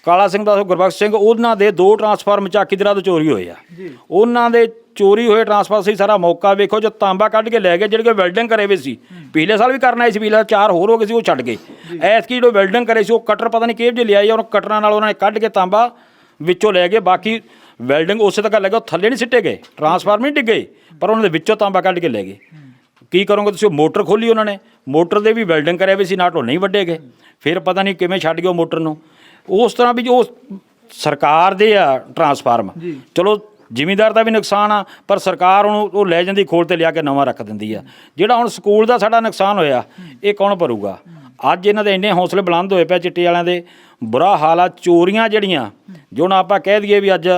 ਕਾਲਾ ਸਿੰਘ ਦਾ ਗੁਰਬਖਸ਼ ਸਿੰਘ ਉਹਨਾਂ ਦੇ ਦੋ ਟਰਾਂਸਫਾਰਮ ਚਾਕੀ ਦਰਾ ਤੋਂ ਚੋਰੀ ਹੋਏ ਆ। ਉਹਨਾਂ ਦੇ ਚੋਰੀ ਹੋਏ ਟਰਾਂਸਫਾਰਮਰ ਸੀ ਸਾਰਾ ਮੌਕਾ ਵੇਖੋ ਜੋ ਤਾਂਬਾ ਕੱਢ ਕੇ ਲੈ ਗਏ ਜਿਹੜੇ ਕਿ ਵੈਲਡਿੰਗ ਕਰੇ ਵੇ ਸੀ। ਪਿਛਲੇ ਸਾਲ ਵੀ ਕਰਨ ਆਏ ਸੀ ਪਿਛਲੇ ਚਾਰ ਹੋਰ ਹੋ ਗਏ ਸੀ ਉਹ ਛੱਡ ਗਏ। ਐਤਕੀ ਜਿਹੜੇ ਵੈਲਡਿੰਗ ਕਰੇ ਸੀ ਉਹ ਕਟਰ ਪਤਾ ਨਹੀਂ ਕਿਹੜੇ ਜਿਹੇ ਲਿਆਏ ਆ, ਉਹ ਕਟਰਾਂ ਨਾਲ ਉਹਨਾਂ ਨੇ ਕੱਢ ਕੇ ਤਾਂਬਾ ਵਿੱਚੋਂ ਲੈ ਗਏ ਬਾਕੀ ਵੈਲਡਿੰਗ ਉਸੇ ਤੱਕ ਲੱਗਾ ਉਹ ਥੱਲੇ ਨਹੀਂ ਸਿੱਟੇ ਗਏ ਟਰਾਂਸਫਾਰਮਰ ਨਹੀਂ ਡਿੱਗੇ ਪਰ ਉਹਨਾਂ ਦੇ ਵਿੱਚੋਂ ਤਾਂਬਾ ਕੱਢ ਕੇ ਲੈ ਗਏ। ਕੀ ਕਰੋਗੇ ਤੁਸੀਂ ਉਹ ਮੋਟਰ ਖੋਲੀ ਉਹਨਾਂ ਨੇ ਮੋਟਰ ਦੇ ਵੀ ਵੈਲਡਿੰਗ ਕਰਿਆ ਵੀ ਸੀ ਨਾਟ ਉਹ ਨਹੀਂ ਵੱਡੇ ਗਏ। ਫਿਰ ਪਤਾ ਨਹੀਂ ਕਿਵੇਂ ਛੱਡ ਗਏ ਮੋਟਰ ਨੂੰ। ਉਸ ਤਰ੍ਹਾਂ ਵੀ ਜੋ ਸਰਕਾਰ ਦੇ ਆ ਟਰਾਂਸਫਾਰਮ ਚਲੋ ਜ਼ਿਮੀਂਦਾਰ ਦਾ ਵੀ ਨੁਕਸਾਨ ਆ ਪਰ ਸਰਕਾਰ ਉਹਨੂੰ ਉਹ ਲੈ ਜਾਂਦੀ ਖੋਲ ਤੇ ਲਿਆ ਕੇ ਨਵਾਂ ਰੱਖ ਦਿੰਦੀ ਆ। ਜਿਹੜਾ ਹੁਣ ਸਕੂਲ ਦਾ ਸਾਡਾ ਨੁਕਸਾਨ ਹੋਇਆ ਇਹ ਕੌਣ ਭਰੂਗਾ? ਅੱਜ ਇਹਨਾਂ ਦੇ ਇੰਨੇ ਹੌਸਲੇ ਬੁਲੰਦ ਹੋਏ ਪਿਆ ਚਿੱਟੇ ਵਾਲਿਆਂ ਦੇ ਬੁਰਾ ਹਾਲ ਆ ਚੋਰੀਆਂ ਜਿਹੜੀਆਂ ਜੋ ਨਾ ਆਪਾਂ ਕਹਿ ਦਈਏ ਵੀ ਅੱਜ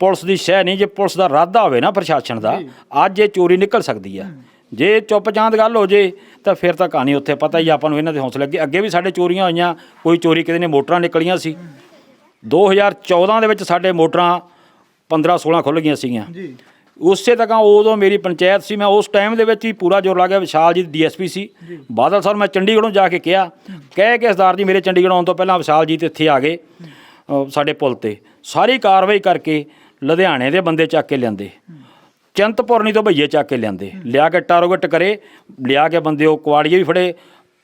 ਪੁਲਿਸ ਦੀ ਸ਼ਹਿ ਨਹੀਂ ਜੇ ਪੁਲਿਸ ਦਾ ਇਰਾਦਾ ਹੋਵੇ ਨਾ ਪ੍ਰਸ਼ਾਸਨ ਦਾ ਅੱਜ ਇਹ ਚੋਰੀ ਨਿਕਲ ਸਕਦੀ ਆ। ਜੇ ਚੁੱਪ ਚਾਂਦ ਗੱਲ ਹੋ ਜੇ ਤਾਂ ਫਿਰ ਤਾਂ ਕਹਾਣੀ ਉੱਥੇ ਪਤਾ ਹੀ ਆਪਾਂ ਨੂੰ ਇਹਨਾਂ ਦੇ ਹੌਸਲੇ ਅੱਗੇ ਅੱਗੇ ਵੀ ਸਾਡੇ ਚੋਰੀਆਂ ਹੋਈਆਂ ਕੋਈ ਚੋਰੀ ਕਿਤੇ ਨੇ ਮੋਟਰਾਂ ਨਿਕਲੀਆਂ ਸੀ। 2014 ਦੇ ਵਿੱਚ ਸਾਡੇ ਮੋਟਰਾਂ 15 16 ਖੁੱਲ ਗਈਆਂ ਸੀਗੀਆਂ। ਜੀ। ਉਸੇ ਤੱਕ ਉਦੋਂ ਮੇਰੀ ਪੰਚਾਇਤ ਸੀ ਮੈਂ ਉਸ ਟਾਈਮ ਦੇ ਵਿੱਚ ਹੀ ਪੂਰਾ ਜ਼ੋਰ ਲਾ ਗਿਆ ਵਿਸ਼ਾਲ ਜੀ ਡੀਐਸਪੀ ਸੀ। ਬਾਦਲ ਸਾਹਿਬ ਮੈਂ ਚੰਡੀਗੜ੍ਹੋਂ ਜਾ ਕੇ ਕਿਹਾ ਕਹਿ ਕੇ ਸਰਦਾਰ ਜੀ ਮੇਰੇ ਚੰਡੀਗੜ੍ਹ ਆਉਣ ਤੋਂ ਪਹਿਲਾਂ ਵਿਸ਼ਾਲ ਜੀ ਤੇ ਇੱਥੇ ਆ ਗਏ ਸਾਡੇ ਪੁਲ ਤੇ। ਸਾਰੀ ਕਾਰਵਾਈ ਕਰਕੇ ਲੁਧਿਆਣੇ ਦੇ ਬੰਦੇ ਚੱਕ ਕੇ ਲਿਆਂਦੇ। ਚੰਤਪੁਰਨੀ ਤੋਂ ਭਈਏ ਚੱਕ ਕੇ ਲਿਆਂਦੇ। ਲਿਆ ਕੇ ਟਾਰਗੇਟ ਕਰੇ ਲਿਆ ਕੇ ਬੰਦੇ ਉਹ ਕੁਆੜੀਏ ਵੀ ਫੜੇ।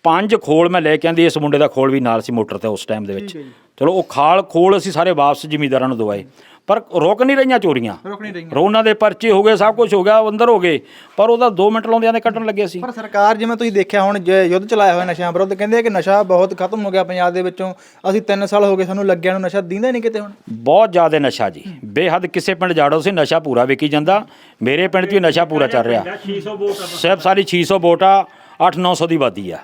ਪੰਜ ਖੋਲ ਮੈਂ ਲੈ ਕੇ ਆਂਦੀ ਇਸ ਮੁੰਡੇ ਦਾ ਖੋਲ ਵੀ ਨਾਲ ਸੀ ਮੋਟਰ ਤੇ ਉਸ ਟਾਈਮ ਦੇ ਵਿੱਚ। ਚਲੋ ਉਹ ਖਾਲ ਖੋਲ ਅਸੀਂ ਸਾਰੇ ਵਾਪਸ ਜ਼ਿਮੀਂਦਾਰਾਂ ਨੂੰ ਦਵਾਏ। ਪਰ ਰੁਕ ਨਹੀਂ ਰਹੀਆਂ ਚੋਰੀਆਂ। ਰੁਕ ਨਹੀਂ ਰਹੀਆਂ। ਰੋਣਾ ਦੇ ਪਰਚੇ ਹੋ ਗਏ ਸਭ ਕੁਝ ਹੋ ਗਿਆ ਉਹ ਅੰਦਰ ਹੋ ਗਏ। ਪਰ ਉਹਦਾ 2 ਮਿੰਟ ਲਾਉਂਦਿਆਂ ਦੇ ਕੱਢਣ ਲੱਗੇ ਸੀ। ਪਰ ਸਰਕਾਰ ਜਿਵੇਂ ਤੁਸੀਂ ਦੇਖਿਆ ਹੁਣ ਜੇ ਯੁੱਧ ਚਲਾਇਆ ਹੋਇਆ ਨਸ਼ਿਆਂ ਵਿਰੁੱਧ ਕਹਿੰਦੇ ਆ ਕਿ ਨਸ਼ਾ ਬਹੁਤ ਖਤਮ ਹੋ ਗਿਆ ਪੰਜਾਬ ਦੇ ਵਿੱਚੋਂ। ਅਸੀਂ 3 ਸਾਲ ਹੋ ਗਏ ਸਾਨੂੰ ਲੱਗਿਆ ਨੂੰ ਨਸ਼ਾ ਦਿੰਦਾ ਨਹੀਂ ਕਿਤੇ ਹੁਣ। ਬਹੁਤ ਜ਼ਿਆਦਾ ਨਸ਼ਾ ਜੀ। ਬੇਹੱਦ ਕਿਸੇ ਪਿੰਡ ਜਾੜੋ ਸੀ ਨਸ਼ਾ ਪੂਰਾ ਵਿਕੀ ਜਾਂਦਾ। ਮੇਰੇ ਪਿੰਡ 'ਚ ਵੀ ਨਸ਼ਾ ਪੂਰਾ ਚੱਲ ਰਿਹਾ। 600 ਵੋਟ ਸਹਿਬ ਸਾਰੀ 600 ਵੋਟ ਆ। 8-900 ਦੀ ਵਾਦੀ ਆ।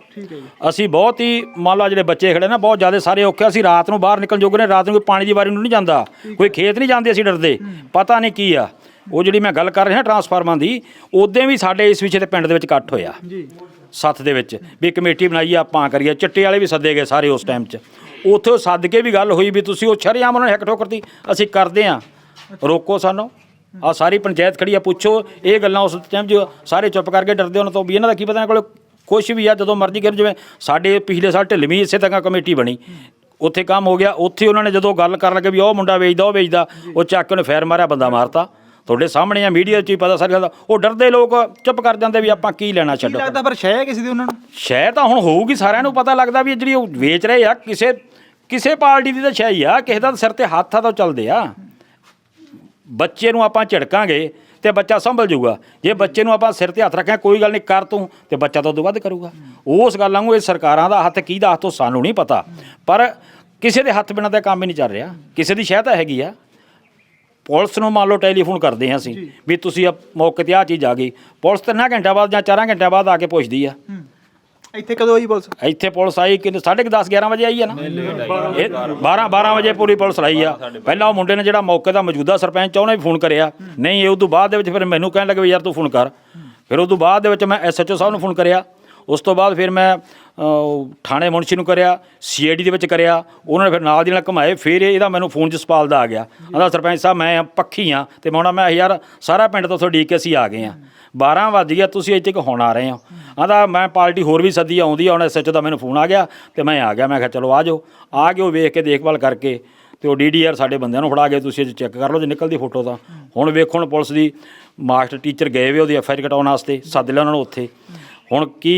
ਅਸੀਂ ਬਹੁਤ ਹੀ ਮੰਨ ਲਾ ਜਿਹੜੇ ਬੱਚੇ ਖੜੇ ਨਾ ਬਹੁਤ ਜ਼ਿਆਦਾ ਸਾਰੇ ਔਖੇ। ਅਸੀਂ ਰਾਤ ਨੂੰ ਬਾਹਰ ਨਿਕਲ ਜੋਗੇ ਨੇ ਰਾਤ ਨੂੰ ਕੋਈ ਪਾਣੀ ਦੀ ਵਾਰੀ ਨੂੰ ਨਹੀਂ ਜਾਂਦਾ। ਕੋਈ ਖੇਤ ਨਹੀਂ ਜਾਂਦੇ ਅਸੀਂ ਡਰਦੇ। ਪਤਾ ਨਹੀਂ ਕੀ ਆ। ਉਹ ਜਿਹੜੀ ਮੈਂ ਗੱਲ ਕਰ ਰਿਹਾ ਟਰਾਂਸਫਾਰਮਾਂ ਦੀ ਉਦੋਂ ਵੀ ਸਾਡੇ ਇਸ ਵਿਸ਼ੇ ਤੇ ਪਿੰਡ ਦੇ ਵਿੱਚ ਇਕੱਠ ਹੋਇਆ। ਜੀ। ਸੱਥ ਦੇ ਵਿੱਚ ਵੀ ਕਮੇਟੀ ਬਣਾਈ ਆ, ਆਪਾਂ ਕਰੀਏ। ਚਿੱਟੇ ਵਾਲੇ ਵੀ ਸੱਦੇ ਗਏ ਸਾਰੇ ਉਸ ਟਾਈਮ 'ਚ। ਉੱਥੇ ਉਹ ਸੱਦ ਕੇ ਵੀ ਗੱਲ ਹੋਈ ਵੀ ਤੁਸੀਂ ਉਹ ਸ਼ਰੇਆਮ ਉਹਨਾਂ ਨੇ ਹੱਕ ਠੋਕਰਤੀ ਅਸੀਂ ਕਰਦੇ ਆ। ਰੋਕੋ ਸਾਨੂੰ। ਆ ਸਾਰੀ ਪੰਚਾਇਤ ਖੜੀ ਆ ਪੁੱਛੋ। ਇਹ ਗੱਲਾਂ ਉਸ ਟਾਈਮ 'ਚ ਸਾਰੇ ਚੁੱਪ ਕਰਕੇ ਡਰਦੇ ਉਹਨਾਂ ਤੋਂ ਵੀ ਇਹਨਾਂ ਦਾ ਕੀ ਪਤਾ ਇਹਨਾਂ ਕੋਲ ਕੁਛ ਵੀ ਆ ਜਦੋਂ ਮਰਜ਼ੀ ਕਰ ਜਿਵੇਂ ਸਾਡੇ ਪਿਛਲੇ ਸਾਲ ਢਿੱਲਵੀਂ ਇਸੇ ਤਰ੍ਹਾਂ ਕਮੇਟੀ ਬਣੀ। ਉੱਥੇ ਕੰਮ ਹੋ ਗਿਆ ਉੱਥੇ ਉਹਨਾਂ ਨੇ ਜਦੋਂ ਗੱਲ ਕਰਨ ਲੱਗੇ ਵੀ ਉਹ ਮੁੰਡਾ ਵੇਚਦਾ ਉਹ ਵੇਚਦਾ ਉਹ ਚੱਕ ਕੇ ਉਹਨੇ ਫੈਰ ਮਾਰਿਆ ਬੰਦਾ ਮਾਰਤਾ। ਤੁਹਾਡੇ ਸਾਹਮਣੇ ਆ ਮੀਡੀਆ 'ਚ ਹੀ ਪਤਾ ਸਾਰੀ ਗੱਲ ਦਾ। ਉਹ ਡਰਦੇ ਲੋਕ ਚੁੱਪ ਕਰ ਜਾਂਦੇ ਵੀ ਆਪਾਂ ਕੀ ਲੈਣਾ ਛੱਡੋ। ਲੱਗਦਾ ਪਰ ਸ਼ੈ ਕਿਸੇ ਦੀ ਉਹਨਾਂ ਨੂੰ? ਸ਼ਹਿ ਤਾਂ ਹੁਣ ਹੋਊਗੀ ਸਾਰਿਆਂ ਨੂੰ ਪਤਾ ਲੱਗਦਾ ਵੀ ਜਿਹੜੀ ਉਹ ਵੇਚ ਰਹੇ ਆ ਕਿਸੇ ਕਿਸੇ ਪਾਰਟੀ ਦੀ ਤਾਂ ਸ਼ਹਿ ਹੀ ਆ ਕਿਸੇ ਦਾ ਸਿਰ ਤੇ ਹੱਥ ਆ ਤਾਂ ਚੱਲਦੇ ਆ। ਬੱਚੇ ਨੂੰ ਆਪਾਂ ਝਿੜਕਾਂਗੇ ਤੇ ਬੱਚਾ ਸੰਭਲ ਜਾਊਗਾ। ਜੇ ਬੱਚੇ ਨੂੰ ਆਪਾਂ ਸਿਰ ਤੇ ਹੱਥ ਰੱਖਾਂ ਕੋਈ ਗੱਲ ਨਹੀਂ ਕਰ ਤੂੰ ਤੇ ਬੱਚਾ ਤਾਂ ਉਦੋਂ ਵੱਧ ਕਰੂਗਾ। ਉਸ ਗੱਲਾਂ ਨੂੰ ਇਹ ਸਰਕਾਰਾਂ ਦਾ ਹੱਥ ਕਿਹਦਾ ਹੱਥ ਉਹ ਸਾਨੂੰ ਨਹੀਂ ਪਤਾ। ਪਰ ਕਿਸੇ ਦੇ ਹੱਥ ਬਿਨਾਂ ਤਾਂ ਕੰਮ ਹੀ ਨਹੀਂ ਚੱਲ ਰਿਹਾ। ਕਿਸੇ ਦੀ ਸ਼ਹਿ ਤਾਂ ਹੈਗੀ ਆ। ਪੁਲਿਸ ਨੂੰ ਮੰਨ ਲਓ ਟੈਲੀਫੋਨ ਕਰਦੇ ਹਾਂ ਅਸੀਂ ਵੀ ਤੁਸੀਂ ਮੌਕੇ ਤੇ ਆ ਚੀਜ਼ ਆ ਗਈ। ਪੁਲਿਸ ਤਿੰਨਾਂ ਘੰਟਿਆਂ ਬਾਅਦ ਜਾਂ ਚਾਰਾਂ ਘੰਟਿਆਂ ਬਾਅਦ ਆ ਕੇ ਪੁੱਛਦੀ ਆ। ਇੱਥੇ ਕਦੋਂ ਆਈ ਪੁਲਿਸ? ਇੱਥੇ ਪੁਲਿਸ ਆਈ ਕਿ 10:30 11 ਵਜੇ ਆਈ ਹੈ ਨਾ? ਇਹ 12 12 ਵਜੇ ਪੂਰੀ ਪੁਲਿਸ ਆਈ ਆ। ਪਹਿਲਾਂ ਉਹ ਮੁੰਡੇ ਨੇ ਜਿਹੜਾ ਮੌਕੇ ਦਾ ਮੌਜੂਦਾ ਸਰਪੰਚ ਉਹਨੇ ਵੀ ਫੋਨ ਕਰਿਆ। ਨਹੀਂ, ਇਹ ਤੋਂ ਬਾਅਦ ਦੇ ਵਿੱਚ ਫਿਰ ਮੈਨੂੰ ਕਹਿਣ ਲੱਗੇ ਵੀ ਯਾਰ ਤੂੰ ਫੋਨ ਕਰ। ਫਿਰ ਉਦੋਂ ਬਾਅਦ ਦੇ ਵਿੱਚ ਮੈਂ ਐਸਐਚਓ ਸਾਹਿਬ ਨੂੰ ਫੋਨ ਕਰਿਆ। ਉਸ ਤੋਂ ਬਾਅਦ ਫਿਰ ਮੈਂ ਥਾਣੇ ਮੁਨਸ਼ੀ ਨੂੰ ਕਰਿਆ ਸੀਆਈਡੀ ਦੇ ਵਿੱਚ ਕਰਿਆ, ਉਹਨਾਂ ਨੇ ਫਿਰ ਨਾਲ ਦੀ ਨਾਲ ਘੁਮਾਏ, ਫਿਰ ਇਹਦਾ ਮੈਨੂੰ ਫੋਨ ਜਸਪਾਲ ਦਾ ਆ ਗਿਆ। ਕਹਿੰਦਾ ਸਰਪੰਚ ਸਾਹਿਬ, ਮੈਂ ਪੱਖੀ ਆ। ਤੇ ਮੈਂ ਹੁਣ ਮੈਂ ਯਾਰ, ਸਾਰਾ ਪਿੰਡ ਤੋਂ ਤੁਹਾਡੀ ਕੇ ਅਸੀਂ ਆ ਗਏ ਆ। 12 ਵਜ ਗਿਆ ਤੁਸੀਂ ਇੱਥੇ ਕਿ ਹੁਣ ਆ ਰਹੇ ਹੋ ਆਂਦਾ, ਮੈਂ ਪਾਰਟੀ ਹੋਰ ਵੀ ਸੱਦੀ ਆਉਂਦੀ ਆ, ਹੁਣ ਐਸਐਚਓ ਦਾ ਮੈਨੂੰ ਫੋਨ ਆ ਗਿਆ ਤੇ ਮੈਂ ਆ ਗਿਆ। ਮੈਂ ਕਿਹਾ, ਚਲੋ, ਆ ਜਾਓ। ਆ ਕੇ ਉਹ ਵੇਖ ਕੇ ਦੇਖਭਾਲ ਕਰਕੇ ਤੇ ਉਹ ਡੀਡੀਆਰ ਸਾਡੇ ਬੰਦਿਆਂ ਨੂੰ ਫੜਾ ਗਏ ਤੁਸੀਂ ਇਹ ਚੈੱਕ ਕਰ ਲਓ ਜੇ ਨਿਕਲਦੀ ਫੋਟੋ ਤਾਂ। ਹੁਣ ਵੇਖੋ ਹੁਣ ਪੁਲਿਸ ਦੀ ਮਾਸਟਰ ਟੀਚਰ ਗਏ ਵੇ ਉਹਦੀ ਐਫਆਈਆਰ ਕਟਾਉਣ ਵਾਸਤੇ, ਸੱਦ ਲਿਆ ਉਹਨਾਂ ਨੂੰ ਉੱਥੇ। ਹੁਣ ਕੀ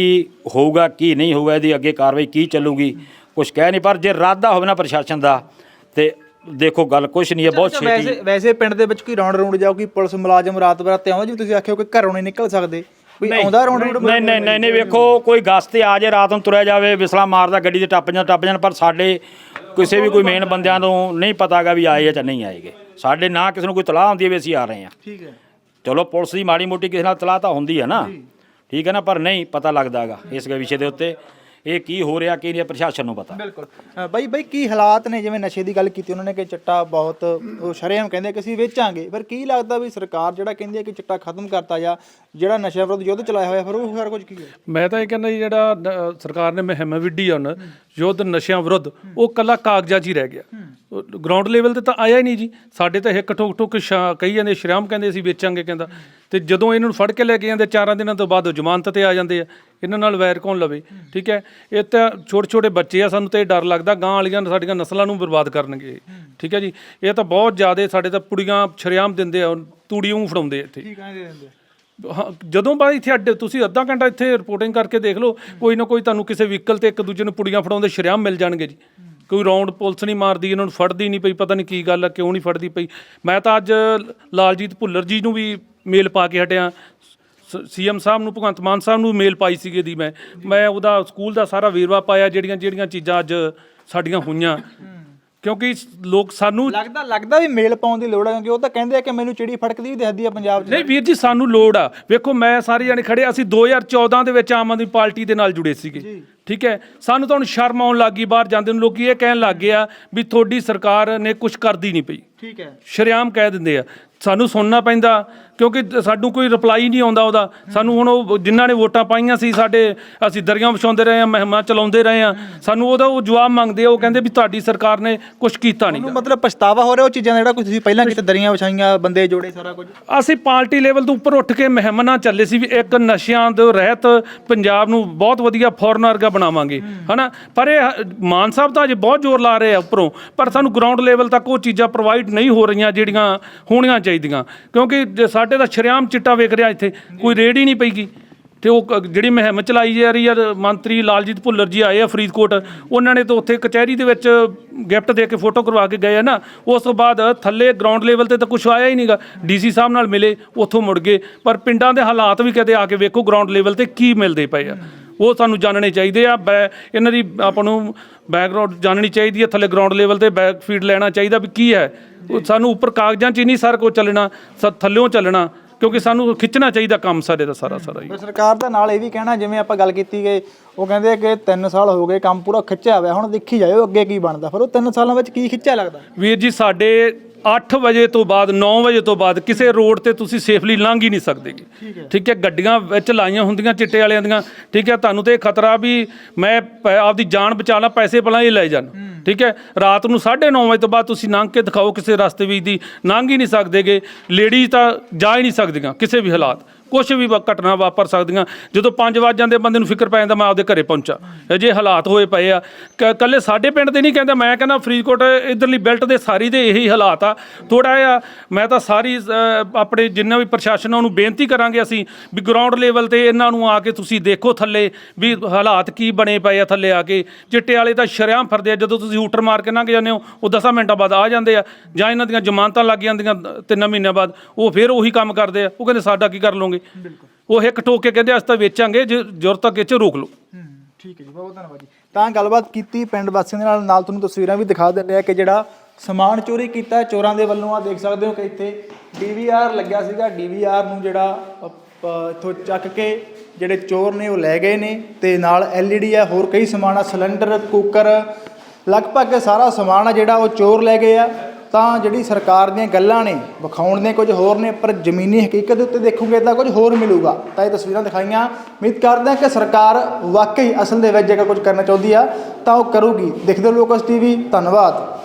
ਹੋਊਗਾ ਕੀ ਨਹੀਂ ਹੋਊਗਾ ਇਹਦੀ ਅੱਗੇ ਕਾਰਵਾਈ ਕੀ ਚੱਲੂਗੀ ਕੁਝ ਕਹਿ ਨਹੀਂ ਪਰ ਜੇ ਇਰਾਦਾ ਹੋਵੇ ਨਾ ਪ੍ਰਸ਼ਾਸਨ ਦਾ ਤੇ ਦੇਖੋ ਗੱਲ ਕੁਝ ਨਹੀਂ ਹੈ ਬਹੁਤ ਛੇਤੀ। ਵੈਸੇ ਵੈਸੇ ਪਿੰਡ ਦੇ ਵਿੱਚ ਕੋਈ ਰੌਂਡ ਰੌਂਡ ਜਾਓ ਕੋਈ ਪੁਲਿਸ ਮੁਲਾਜ਼ਮ ਰਾਤ ਬਰਾਤੇ ਆਉਂਦਾ ਜਿਵੇਂ ਤੁਸੀਂ ਆਖਿਓ ਕਿ ਘਰੋਂ ਨਹੀਂ ਨਿਕਲ ਸਕਦੇ। ਕੋਈ ਆਉਂਦਾ ਰੌਂਡ ਰੌਂਡ ਨਹੀਂ ਨਹੀਂ ਨਹੀਂ ਨਹੀਂ ਵੇਖੋ ਕੋਈ ਗਸਤ ਤੇ ਆ ਜੇ ਰਾਤ ਨੂੰ ਤੁਰਿਆ ਜਾਵੇ ਵਿਸਲਾ ਮਾਰਦਾ ਗੱਡੀ ਤੇ ਟੱਪ ਜਾਂ ਟੱਪ ਜਾਣ ਪਰ ਸਾਡੇ ਕਿਸੇ ਵੀ ਕੋਈ ਮੇਨ ਬੰਦਿਆਂ ਨੂੰ ਨਹੀਂ ਪਤਾਗਾ ਵੀ ਆਏ ਆ ਜਾਂ ਨਹੀਂ ਆਏਗੇ। ਸਾਡੇ ਨਾ ਕਿਸੇ ਨੂੰ ਕੋਈ ਤਲਾਹ ਹੁੰਦੀ ਹੈ ਵੀ ਅਸੀਂ ਆ ਰਹੇ ਹਾਂ। ਠੀਕ ਹੈ। ਚਲੋ ਪੁਲਿਸ ਦੀ ਮਾੜੀ ਮੋਟੀ ਕਿਸੇ ਨਾਲ ਤਲਾਹ ਤਾਂ ਹੁੰਦੀ ਹੈ ਨਾ। ਠੀਕ ਹੈ ਨਾ? ਪਰ ਨਹੀਂ ਪਤਾ ਲੱਗਦਾਗਾ ਇਸ ਵਿਸ਼ੇ ਦੇ ਉੱਤੇ। ਇਹ ਕੀ ਹੋ ਰਿਹਾ ਕੀ ਨਹੀਂ ਪ੍ਰਸ਼ਾਸਨ ਨੂੰ ਪਤਾ। ਬਿਲਕੁਲ। ਅ, ਬਾਈ ਬਾਈ ਕੀ ਹਾਲਾਤ ਨੇ? ਜਿਵੇਂ ਨਸ਼ੇ ਦੀ ਗੱਲ ਕੀਤੀ ਉਹਨਾਂ ਨੇ ਕਿ ਚਿੱਟਾ ਬਹੁਤ ਉਹ ਸ਼ਰੇਆਮ ਕਹਿੰਦੇ ਕਿ ਅਸੀਂ ਵੇਚਾਂਗੇ। ਪਰ ਕੀ ਲੱਗਦਾ ਵੀ ਸਰਕਾਰ ਜਿਹੜਾ ਕਹਿੰਦੀ ਹੈ ਕਿ ਚਿੱਟਾ ਖਤਮ ਕਰਤਾ ਜਾਂ ਜਿਹੜਾ ਨਸ਼ਾ ਵਿਰੁੱਧ ਯੁੱਧ ਚਲਾਇਆ ਹੋਇਆ ਫਿਰ ਉਹ ਸਾਰਾ ਕੁਝ ਕੀ ਹੈ? ਮੈਂ ਤਾਂ ਇਹ ਕਹਿੰਦਾ ਜੀ ਜਿਹੜਾ ਨ- ਸਰਕਾਰ ਨੇ ਮੁਹਿੰਮ ਵਿੱਢੀ ਆ ਹੁਣ ਯੁੱਧ ਨਸ਼ਿਆਂ ਵਿਰੁੱਧ ਉਹ ਕੱਲਾ ਕਾਗਜ਼ਾਂ 'ਚ ਹੀ ਰਹਿ ਗਿਆ। ਗਰਾਊਂਡ ਲੈਵਲ ਤੇ ਤਾਂ ਆਇਆ ਹੀ ਨਹੀਂ ਜੀ। ਸਾਡੇ ਤਾਂ ਹਿੱਕ ਠੋਕ ਠੋਕ ਸ਼ਾ- ਕਹੀ ਜਾਂਦੇ ਸ਼੍ਰਾਮ ਕਹਿੰਦੇ ਅਸੀਂ ਵੇਚਾਂਗੇ ਕਹਿੰਦਾ। ਤੇ ਜਦੋਂ ਇਹਨਾਂ ਨੂੰ ਫੜ ਕੇ ਲੈ ਕੇ ਜਾਂਦੇ ਚਾਰਾਂ ਦਿਨਾਂ ਤੋਂ ਬਾਅਦ ਉਹ ਜ਼ਮਾਨਤ ਤੇ ਆ ਜਾਂਦੇ ਆ। ਇਹਨਾਂ ਨਾਲ ਵੈਰ ਕੌਣ ਲਵੇ? ਠੀਕ ਹੈ? ਇਹ ਤਾਂ ਛੋਟੇ ਛੋਟੇ ਬੱਚੇ ਆ ਸਾਨੂੰ ਤੇ ਇਹ ਡਰ ਲੱਗਦਾ ਗਾਂ ਵਾਲੀਆਂ ਸਾਡੀਆਂ ਨਸਲਾਂ ਨੂੰ ਬਰਬਾਦ ਕਰਨਗੇ। ਠੀਕ ਹੈ ਜੀ? ਇਹ ਤਾਂ ਬਹੁਤ ਜ਼ਿਆਦਾ ਸਾਡੇ ਤਾਂ ਪੁੜੀਆਂ ਸ਼ਰੇਆਮ ਦਿੰਦੇ ਆ ਤੂੜੀਆਂ ਫੜਾਉਂਦੇ ਇੱਥੇ। ਠੀਕ ਹੈ ਦੇ ਦਿੰਦੇ ਹਾਂ, ਜਦੋਂ ਬਾਅਦ ਇੱਥੇ ਅੱਡੇ ਤੁਸੀਂ ਅੱਧਾ ਘੰਟਾ ਇੱਥੇ ਰਿਪੋਰਟਿੰਗ ਕਰਕੇ ਦੇਖ ਲਓ ਕੋਈ ਨਾ ਕੋਈ ਤੁਹਾਨੂੰ ਕਿਸੇ ਵਹੀਕਲ ਤੇ ਇੱਕ ਦੂਜੇ ਨੂੰ ਪੁੜੀਆਂ ਫੜਾਉਂਦੇ ਸ਼ਰੇਆਮ ਮਿਲ ਜਾਣਗੇ ਜੀ। ਕੋਈ ਰੌਂਡ ਪੁਲਿਸ ਨਹੀਂ ਮਾਰਦੀ ਇਹਨਾਂ ਨੂੰ ਫੜਦੀ ਨਹੀਂ ਪਈ ਪਤਾ ਨਹੀਂ ਕੀ ਗੱਲ ਆ ਕਿਉਂ ਨਹੀਂ ਫੜਦੀ ਪਈ। ਮੈਂ ਤਾਂ ਅੱਜ ਲਾਲਜੀਤ ਭੁੱਲਰ ਜੀ ਨੂੰ ਵੀ ਮੇਲ ਪਾ ਕੇ ਹਟਿਆ। ਸੀਐਮ ਸਾਹਿਬ ਨੂੰ ਭਗਵੰਤ ਮਾਨ ਸਾਹਿਬ ਨੂੰ ਮੇਲ ਪਾਈ ਸੀਗੀ ਦੀ ਮੈਂ। ਮੈਂ ਉਹਦਾ ਸਕੂਲ ਦਾ ਸਾਰਾ ਵੇਰਵਾ ਪਾਇਆ ਜਿਹੜੀਆਂ ਜਿਹੜੀਆਂ ਚੀਜ਼ਾਂ ਅੱਜ ਸਾਡੀਆਂ ਹੋਈਆਂ। ਕਿਉਂਕਿ ਲੋਕ ਸਾਨੂੰ ਲੱਗਦਾ ਲੱਗਦਾ ਵੀ ਮੇਲ ਪਾਉਣ ਦੀ ਲੋੜ ਹੈ ਕਿਉਂਕਿ ਉਹ ਤਾਂ ਕਹਿੰਦੇ ਆ ਕਿ ਮੈਨੂੰ ਚਿੜੀ ਫੜਕਦੀ ਵੀ ਦਿਖਦੀ ਆ ਪੰਜਾਬ 'ਚ। ਨਹੀਂ ਵੀਰ ਜੀ ਸਾਨੂੰ ਲੋੜ ਆ। ਵੇਖੋ ਮੈਂ ਸਾਰੇ ਜਾਣੇ ਖੜੇ ਅਸੀਂ 2014 ਦੇ ਵਿੱਚ ਆਮ ਆਦਮੀ ਪਾਰਟੀ ਦੇ ਨਾਲ ਜੁੜੇ ਸੀਗੇ। ਠੀਕ ਹੈ? ਸਾਨੂੰ ਤਾਂ ਹੁਣ ਸ਼ਰਮ ਆਉਣ ਲੱਗੀ ਬਾਹਰ ਜਾਂਦੇ ਨੂੰ। ਲੋਕੀ ਇਹ ਕਹਿਣ ਲੱਗ ਗਏ ਆ ਵੀ ਤੁਹਾਡੀ ਸਰਕਾਰ ਨੇ ਕੁਝ ਕਰਦੀ ਨਹੀਂ ਪਈ। ਠੀਕ ਹੈ। ਸ਼ਰੇਆਮ ਕਹਿ ਦਿੰਦੇ ਆ। ਸਾਨੂੰ ਸੁਣਨਾ ਪੈਂਦਾ ਕਿਉਂਕਿ ਸਾਨੂੰ ਕੋਈ ਰਿਪਲਾਈ ਨਹੀਂ ਆਉਂਦਾ ਉਹਦਾ। ਸਾਨੂੰ ਹੁਣ ਉਹ ਜਿਨ੍ਹਾਂ ਨੇ ਵੋਟਾਂ ਪਾਈਆਂ ਸੀ ਸਾਡੇ ਅਸੀਂ ਦਰੀਆਂ ਵਿਛਾਉਂਦੇ ਰਹੇ ਆ ਮਹਿਮਾ ਚਲਾਉਂਦੇ ਰਹੇ ਆ ਸਾਨੂੰ ਉਹਦਾ ਉਹ ਜਵਾਬ ਮੰਗਦੇ ਆ ਉਹ ਕਹਿੰਦੇ ਵੀ ਤੁਹਾਡੀ ਸਰਕਾਰ ਨੇ ਕੁਝ ਕੀਤਾ ਨਹੀਂ ਮਤਲਬ ਪਛਤਾਵਾ ਹੋ ਰਿਹਾ ਉਹ ਚੀਜ਼ਾਂ ਦਾ ਜਿਹੜਾ ਕੁਝ ਤੁਸੀਂ ਪਹਿਲਾਂ ਕਿਤੇ ਦਰੀਆਂ ਵਿਛਾਈਆਂ ਬੰਦੇ ਜੋੜੇ ਸਾਰਾ ਕੁਝ? ਅਸੀਂ ਪਾਰਟੀ ਲੈਵਲ ਤੋਂ ਉੱਪਰ ਉੱਠ ਕੇ ਮੁਹਿੰਮ ਨਾਲ ਚੱਲੇ ਸੀ ਵੀ ਇੱਕ ਨਸ਼ਿਆਂ ਤੋਂ ਰਹਿਤ ਪੰਜਾਬ ਨੂੰ ਬਹੁਤ ਵਧੀਆ ਫੋਰਨ ਵਰਗਾ ਬਣਾਵਾਂਗੇ, ਹਨਾ? ਪਰ ਇਹ, ਮਾਨ ਸਾਹਿਬ ਤਾਂ ਅਜੇ ਬਹੁਤ ਜ਼ੋਰ ਲਾ ਰਹੇ ਆ ਉੱਪਰੋਂ, ਪਰ ਸਾਨੂੰ ਗਰਾਊਂਡ ਲੈਵਲ ਤੱਕ ਉਹ ਚੀਜ਼ਾਂ ਪ੍ਰੋਵਾਈਡ ਨਹੀਂ ਹੋ ਰਹੀਆਂ ਜਿਹੜੀਆਂ ਹੋਣੀਆਂ ਚਾਹੀਦੀਆਂ। ਕਿਉਂਕਿ ਜੇ ਸਾਡੇ ਤਾਂ ਸ਼ਰੇਆਮ ਚਿੱਟਾ ਵੇਖ ਰਿਹਾ ਇੱਥੇ, ਕੋਈ ਰੇਡ ਹੀ ਨਹੀਂ ਪਈਗੀ। ਤੇ ਉਹ ਕ- ਜਿਹੜੀ ਮੁਹਿੰਮ ਚਲਾਈ ਜਾ ਰਹੀ ਆ, ਮੰਤਰੀ ਲਾਲਜੀਤ ਭੁੱਲਰ ਜੀ ਆਏ ਆ ਫਰੀਦਕੋਟ, ਉਹਨਾਂ ਨੇ ਤਾਂ ਉੱਥੇ ਕਚਹਿਰੀ ਦੇ ਵਿੱਚ ਗਿਫਟ ਦੇ ਕੇ ਫੋਟੋ ਕਰਵਾ ਕੇ ਗਏ ਆ ਨਾ। ਉਸ ਤੋਂ ਬਾਅਦ ਥੱਲੇ ਗਰਾਊਂਡ ਲੈਵਲ ਤੇ ਤਾਂ ਕੁਝ ਆਇਆ ਹੀ ਨਹੀਂਗਾ। ਡੀਸੀ ਸਾਹਿਬ ਨਾਲ ਮਿਲੇ, ਉੱਥੋਂ ਮੁੜ ਗਏ। ਪਰ ਪਿੰਡਾਂ ਦੇ ਹਾਲਾਤ ਵੀ ਕਦੇ ਆ ਕੇ ਵੇਖੋ ਗਰਾਊਂਡ ਲੈਵਲ ਤੇ ਕੀ ਮਿਲਦੇ ਪਏ ਆ। ਉਹ ਸਾਨੂੰ ਜਾਣਨੇ ਚਾਹੀਦੇ ਆ। ਬੈ- ਇਹਨਾਂ ਦੀ ਆਪਾਂ ਨੂੰ ਬੈਕਗ੍ਰਾਉਂਡ ਜਾਣਨੀ ਚਾਹੀਦੀ ਹੈ ਥੱਲੇ ਗਰਾਊਂਡ ਲੈਵਲ ਤੇ ਬੈਕ ਫੀਡ ਲੈਣਾ ਚਾਹੀਦਾ ਵੀ ਕੀ ਹੈ। ਉਹ ਸਾਨੂੰ ਉੱਪਰ ਕਾਗਜ਼ਾਂ 'ਚ ਹੀ ਨਹੀਂ ਸਾਰਾ ਕੁਝ ਚੱਲਣਾ ਸ- ਥੱਲਿਓਂ ਚੱਲਣਾ ਕਿਉਂਕਿ ਸਾਨੂੰ ਖਿੱਚਣਾ ਚਾਹੀਦਾ ਕੰਮ ਸਾਡੇ ਦਾ ਸਾਰਾ ਸਾਰਾ ਹੀ। ਪਰ ਸਰਕਾਰ ਦਾ ਨਾਲ ਇਹ ਵੀ ਕਹਿਣਾ ਜਿਵੇਂ ਆਪਾਂ ਗੱਲ ਕੀਤੀ ਗਏ ਉਹ ਕਹਿੰਦੇ ਆ ਕਿ 3 ਸਾਲ ਹੋ ਗਏ ਕੰਮ ਪੂਰਾ ਖਿੱਚਿਆ ਹੋਇਆ ਹੁਣ ਦੇਖੀ ਜਾਇਓ ਅੱਗੇ ਕੀ ਬਣਦਾ। ਫਿਰ ਉਹ 3 ਸਾਲਾਂ ਵਿੱਚ ਕੀ ਖਿੱਚਿਆ ਲੱਗਦਾ? ਵੀਰ ਜੀ ਸਾਡੇ 8 ਵਜੇ ਤੋਂ ਬਾਅਦ 9 ਵਜੇ ਤੋਂ ਬਾਅਦ ਕਿਸੇ ਰੋਡ ਤੇ ਤੁਸੀਂ ਸੇਫਲੀ ਲੰਘ ਹੀ ਨਹੀਂ ਸਕਦੇ ਗੇ। ਠੀਕ ਹੈ। ਗੱਡੀਆਂ ਵਿੱਚ ਲਾਈਆਂ ਹੁੰਦੀਆਂ ਚਿੱਟੇ ਵਾਲਿਆਂ ਦੀਆਂ। ਠੀਕ ਹੈ ਤੁਹਾਨੂੰ ਤੇ ਇਹ ਖਤਰਾ ਵੀ ਮੈਂ ਪ- ਆਪਦੀ ਜਾਨ ਬਚਾ ਲਾਂ ਪੈਸੇ ਭਲਾ ਹੀ ਲੈ ਜਾਣ। ਠੀਕ ਹੈ ਰਾਤ ਨੂੰ 9:30 ਵਜੇ ਤੋਂ ਬਾਅਦ ਤੁਸੀਂ ਲੰਘ ਕੇ ਦਿਖਾਓ ਕਿਸੇ ਰਸਤੇ ਵਿੱਚ ਦੀ ਲੰਘ ਹੀ ਨਹੀਂ ਸਕਦੇਗੇ ਲੇਡੀਜ਼ ਤਾਂ ਜਾ ਹੀ ਨਹੀਂ ਸਕਦੀਆਂ ਕਿਸੇ ਵੀ ਹਾਲਾਤ। ਕੁਝ ਵੀ ਵਾ- ਘਟਨਾ ਵਾਪਰ ਸਕਦੀਆਂ। ਜਦੋਂ 5 ਵਜ ਜਾਂਦੇ ਬੰਦੇ ਨੂੰ ਫਿਕਰ ਪੈ ਜਾਂਦਾ ਮੈਂ ਆਪਦੇ ਘਰੇ ਪਹੁੰਚਾ। ਅਜੇ ਹਾਲਾਤ ਹੋਏ ਪਏ ਆ। ਕ- ਕੱਲੇ ਸਾਡੇ ਪਿੰਡ ਦੇ ਨਹੀਂ ਕਹਿੰਦਾ ਮੈਂ ਕਹਿੰਦਾ ਫਰੀਦਕੋਟ ਇਧਰਲੀ ਬੈਲਟ ਦੇ ਸਾਰੀ ਦੇ ਇਹੀ ਹਾਲਾਤ ਆ। ਥੋੜਾ ਜਿਹਾ ਮੈਂ ਤਾਂ ਸਾਰੀ ਅ, ਆਪਣੇ ਜਿੰਨਾ ਵੀ ਪ੍ਰਸ਼ਾਸਨ ਆ ਉਹਨੂੰ ਬੇਨਤੀ ਕਰਾਂਗੇ ਅਸੀਂ ਵੀ ਗਰਾਊਂਡ ਲੈਵਲ ਤੇ ਇਹਨਾਂ ਨੂੰ ਆ ਕੇ ਤੁਸੀਂ ਦੇਖੋ ਥੱਲੇ ਵੀ ਹਾਲਾਤ ਕੀ ਬਣੇ ਪਏ ਆ ਥੱਲੇ ਆ ਕੇ। ਚਿੱਟੇ ਵਾਲੇ ਤਾਂ ਸ਼ਰਿਆਮ ਫਿਰਦੇ ਆ ਜਦੋਂ ਤੁਸੀਂ ਹੂਟਰ ਮਾਰ ਕੇ ਲੰਘ ਜਾਂਦੇ ਹੋ ਉਹ 10 ਮਿੰਟਾਂ ਬਾਅਦ ਆ ਜਾਂਦੇ ਆ। ਜਾਂ ਇਹਨਾਂ ਦੀਆਂ ਜ਼ਮਾਨਤਾਂ ਲੱਗ ਜਾਂਦੀਆਂ ਤਿੰਨ ਮਹੀਨਿਆਂ ਬਾਅਦ ਉਹ ਫਿਰ ਉਹੀ ਕੰਮ ਕਰਦੇ ਆ। ਉਹ ਕਹਿੰਦੇ ਸਾਡਾ ਕੀ ਕਰ ਲਓਗੇ? ਉਹ ਇੱਕ ਠੋਕ ਕੇ ਕਹਿੰਦੇ ਅਸੀਂ ਤਾਂ ਵੇਚਾਂਗੇ ਜੇ ਜ਼ਰੂਰਤ ਤੱਕ ਇਹ 'ਚ ਰੋਕ ਲਓ। ਠੀਕ ਹੈ ਜੀ ਬਹੁਤ ਧੰਨਵਾਦ ਜੀ। ਤਾਂ ਗੱਲਬਾਤ ਕੀਤੀ ਪਿੰਡ ਵਾਸੀਆਂ ਦੇ ਨਾਲ ਨਾਲ ਤੁਹਾਨੂੰ ਤਸਵੀਰਾਂ ਵੀ ਦਿਖਾ ਦਿੰਦੇ ਆ ਕਿ ਜਿਹੜਾ ਸਮਾਨ ਚੋਰੀ ਕੀਤਾ ਚੋਰਾਂ ਦੇ ਵੱਲੋਂ ਆ ਦੇਖ ਸਕਦੇ ਹੋ ਕਿ ਇੱਥੇ ਡੀਵੀਆਰ ਲੱਗਿਆ ਸੀਗਾ। ਡੀਵੀਆਰ ਨੂੰ ਜਿਹੜਾ ਇੱਥੋਂ ਚੱਕ ਕੇ ਜਿਹੜੇ ਚੋਰ ਨੇ ਉਹ ਲੈ ਗਏ ਨੇ ਤੇ ਨਾਲ ਐਲਈਡੀ ਆ ਹੋਰ ਕਈ ਸਮਾਨ ਆ ਸਿਲੰਡਰ ਕੁੱਕਰ ਲਗਭਗ ਸਾਰਾ ਸਮਾਨ ਆ ਜਿਹੜਾ ਉਹ ਚੋਰ ਲੈ ਗਏ ਆ। ਤਾਂ ਜਿਹੜੀ ਸਰਕਾਰ ਦੀਆਂ ਗੱਲਾਂ ਨੇ, ਵਿਖਾਉਣ ਦੇ ਕੁਝ ਹੋਰ ਨੇ, ਪਰ ਜ਼ਮੀਨੀ ਹਕੀਕਤ ਦੇ ਉੱਤੇ ਦੇਖੋਗੇ ਤਾਂ ਕੁਝ ਹੋਰ ਮਿਲੂਗਾ। ਤਾਂ ਇਹ ਤਸਵੀਰਾਂ ਦਿਖਾਈਆਂ। ਉਮੀਦ ਕਰਦੇ ਹਾਂ ਕਿ ਸਰਕਾਰ ਵਾਕਈ ਅਸਲ ਦੇ ਵਿੱਚ ਜੇਕਰ ਕੁਝ ਕਰਨਾ ਚਾਹੁੰਦੀ ਆ, ਤਾਂ ਉਹ ਕਰੂਗੀ। ਦੇਖਦੇ ਰਹੋ ਲੋਕਸ ਟੀਵੀ, ਧੰਨਵਾਦ।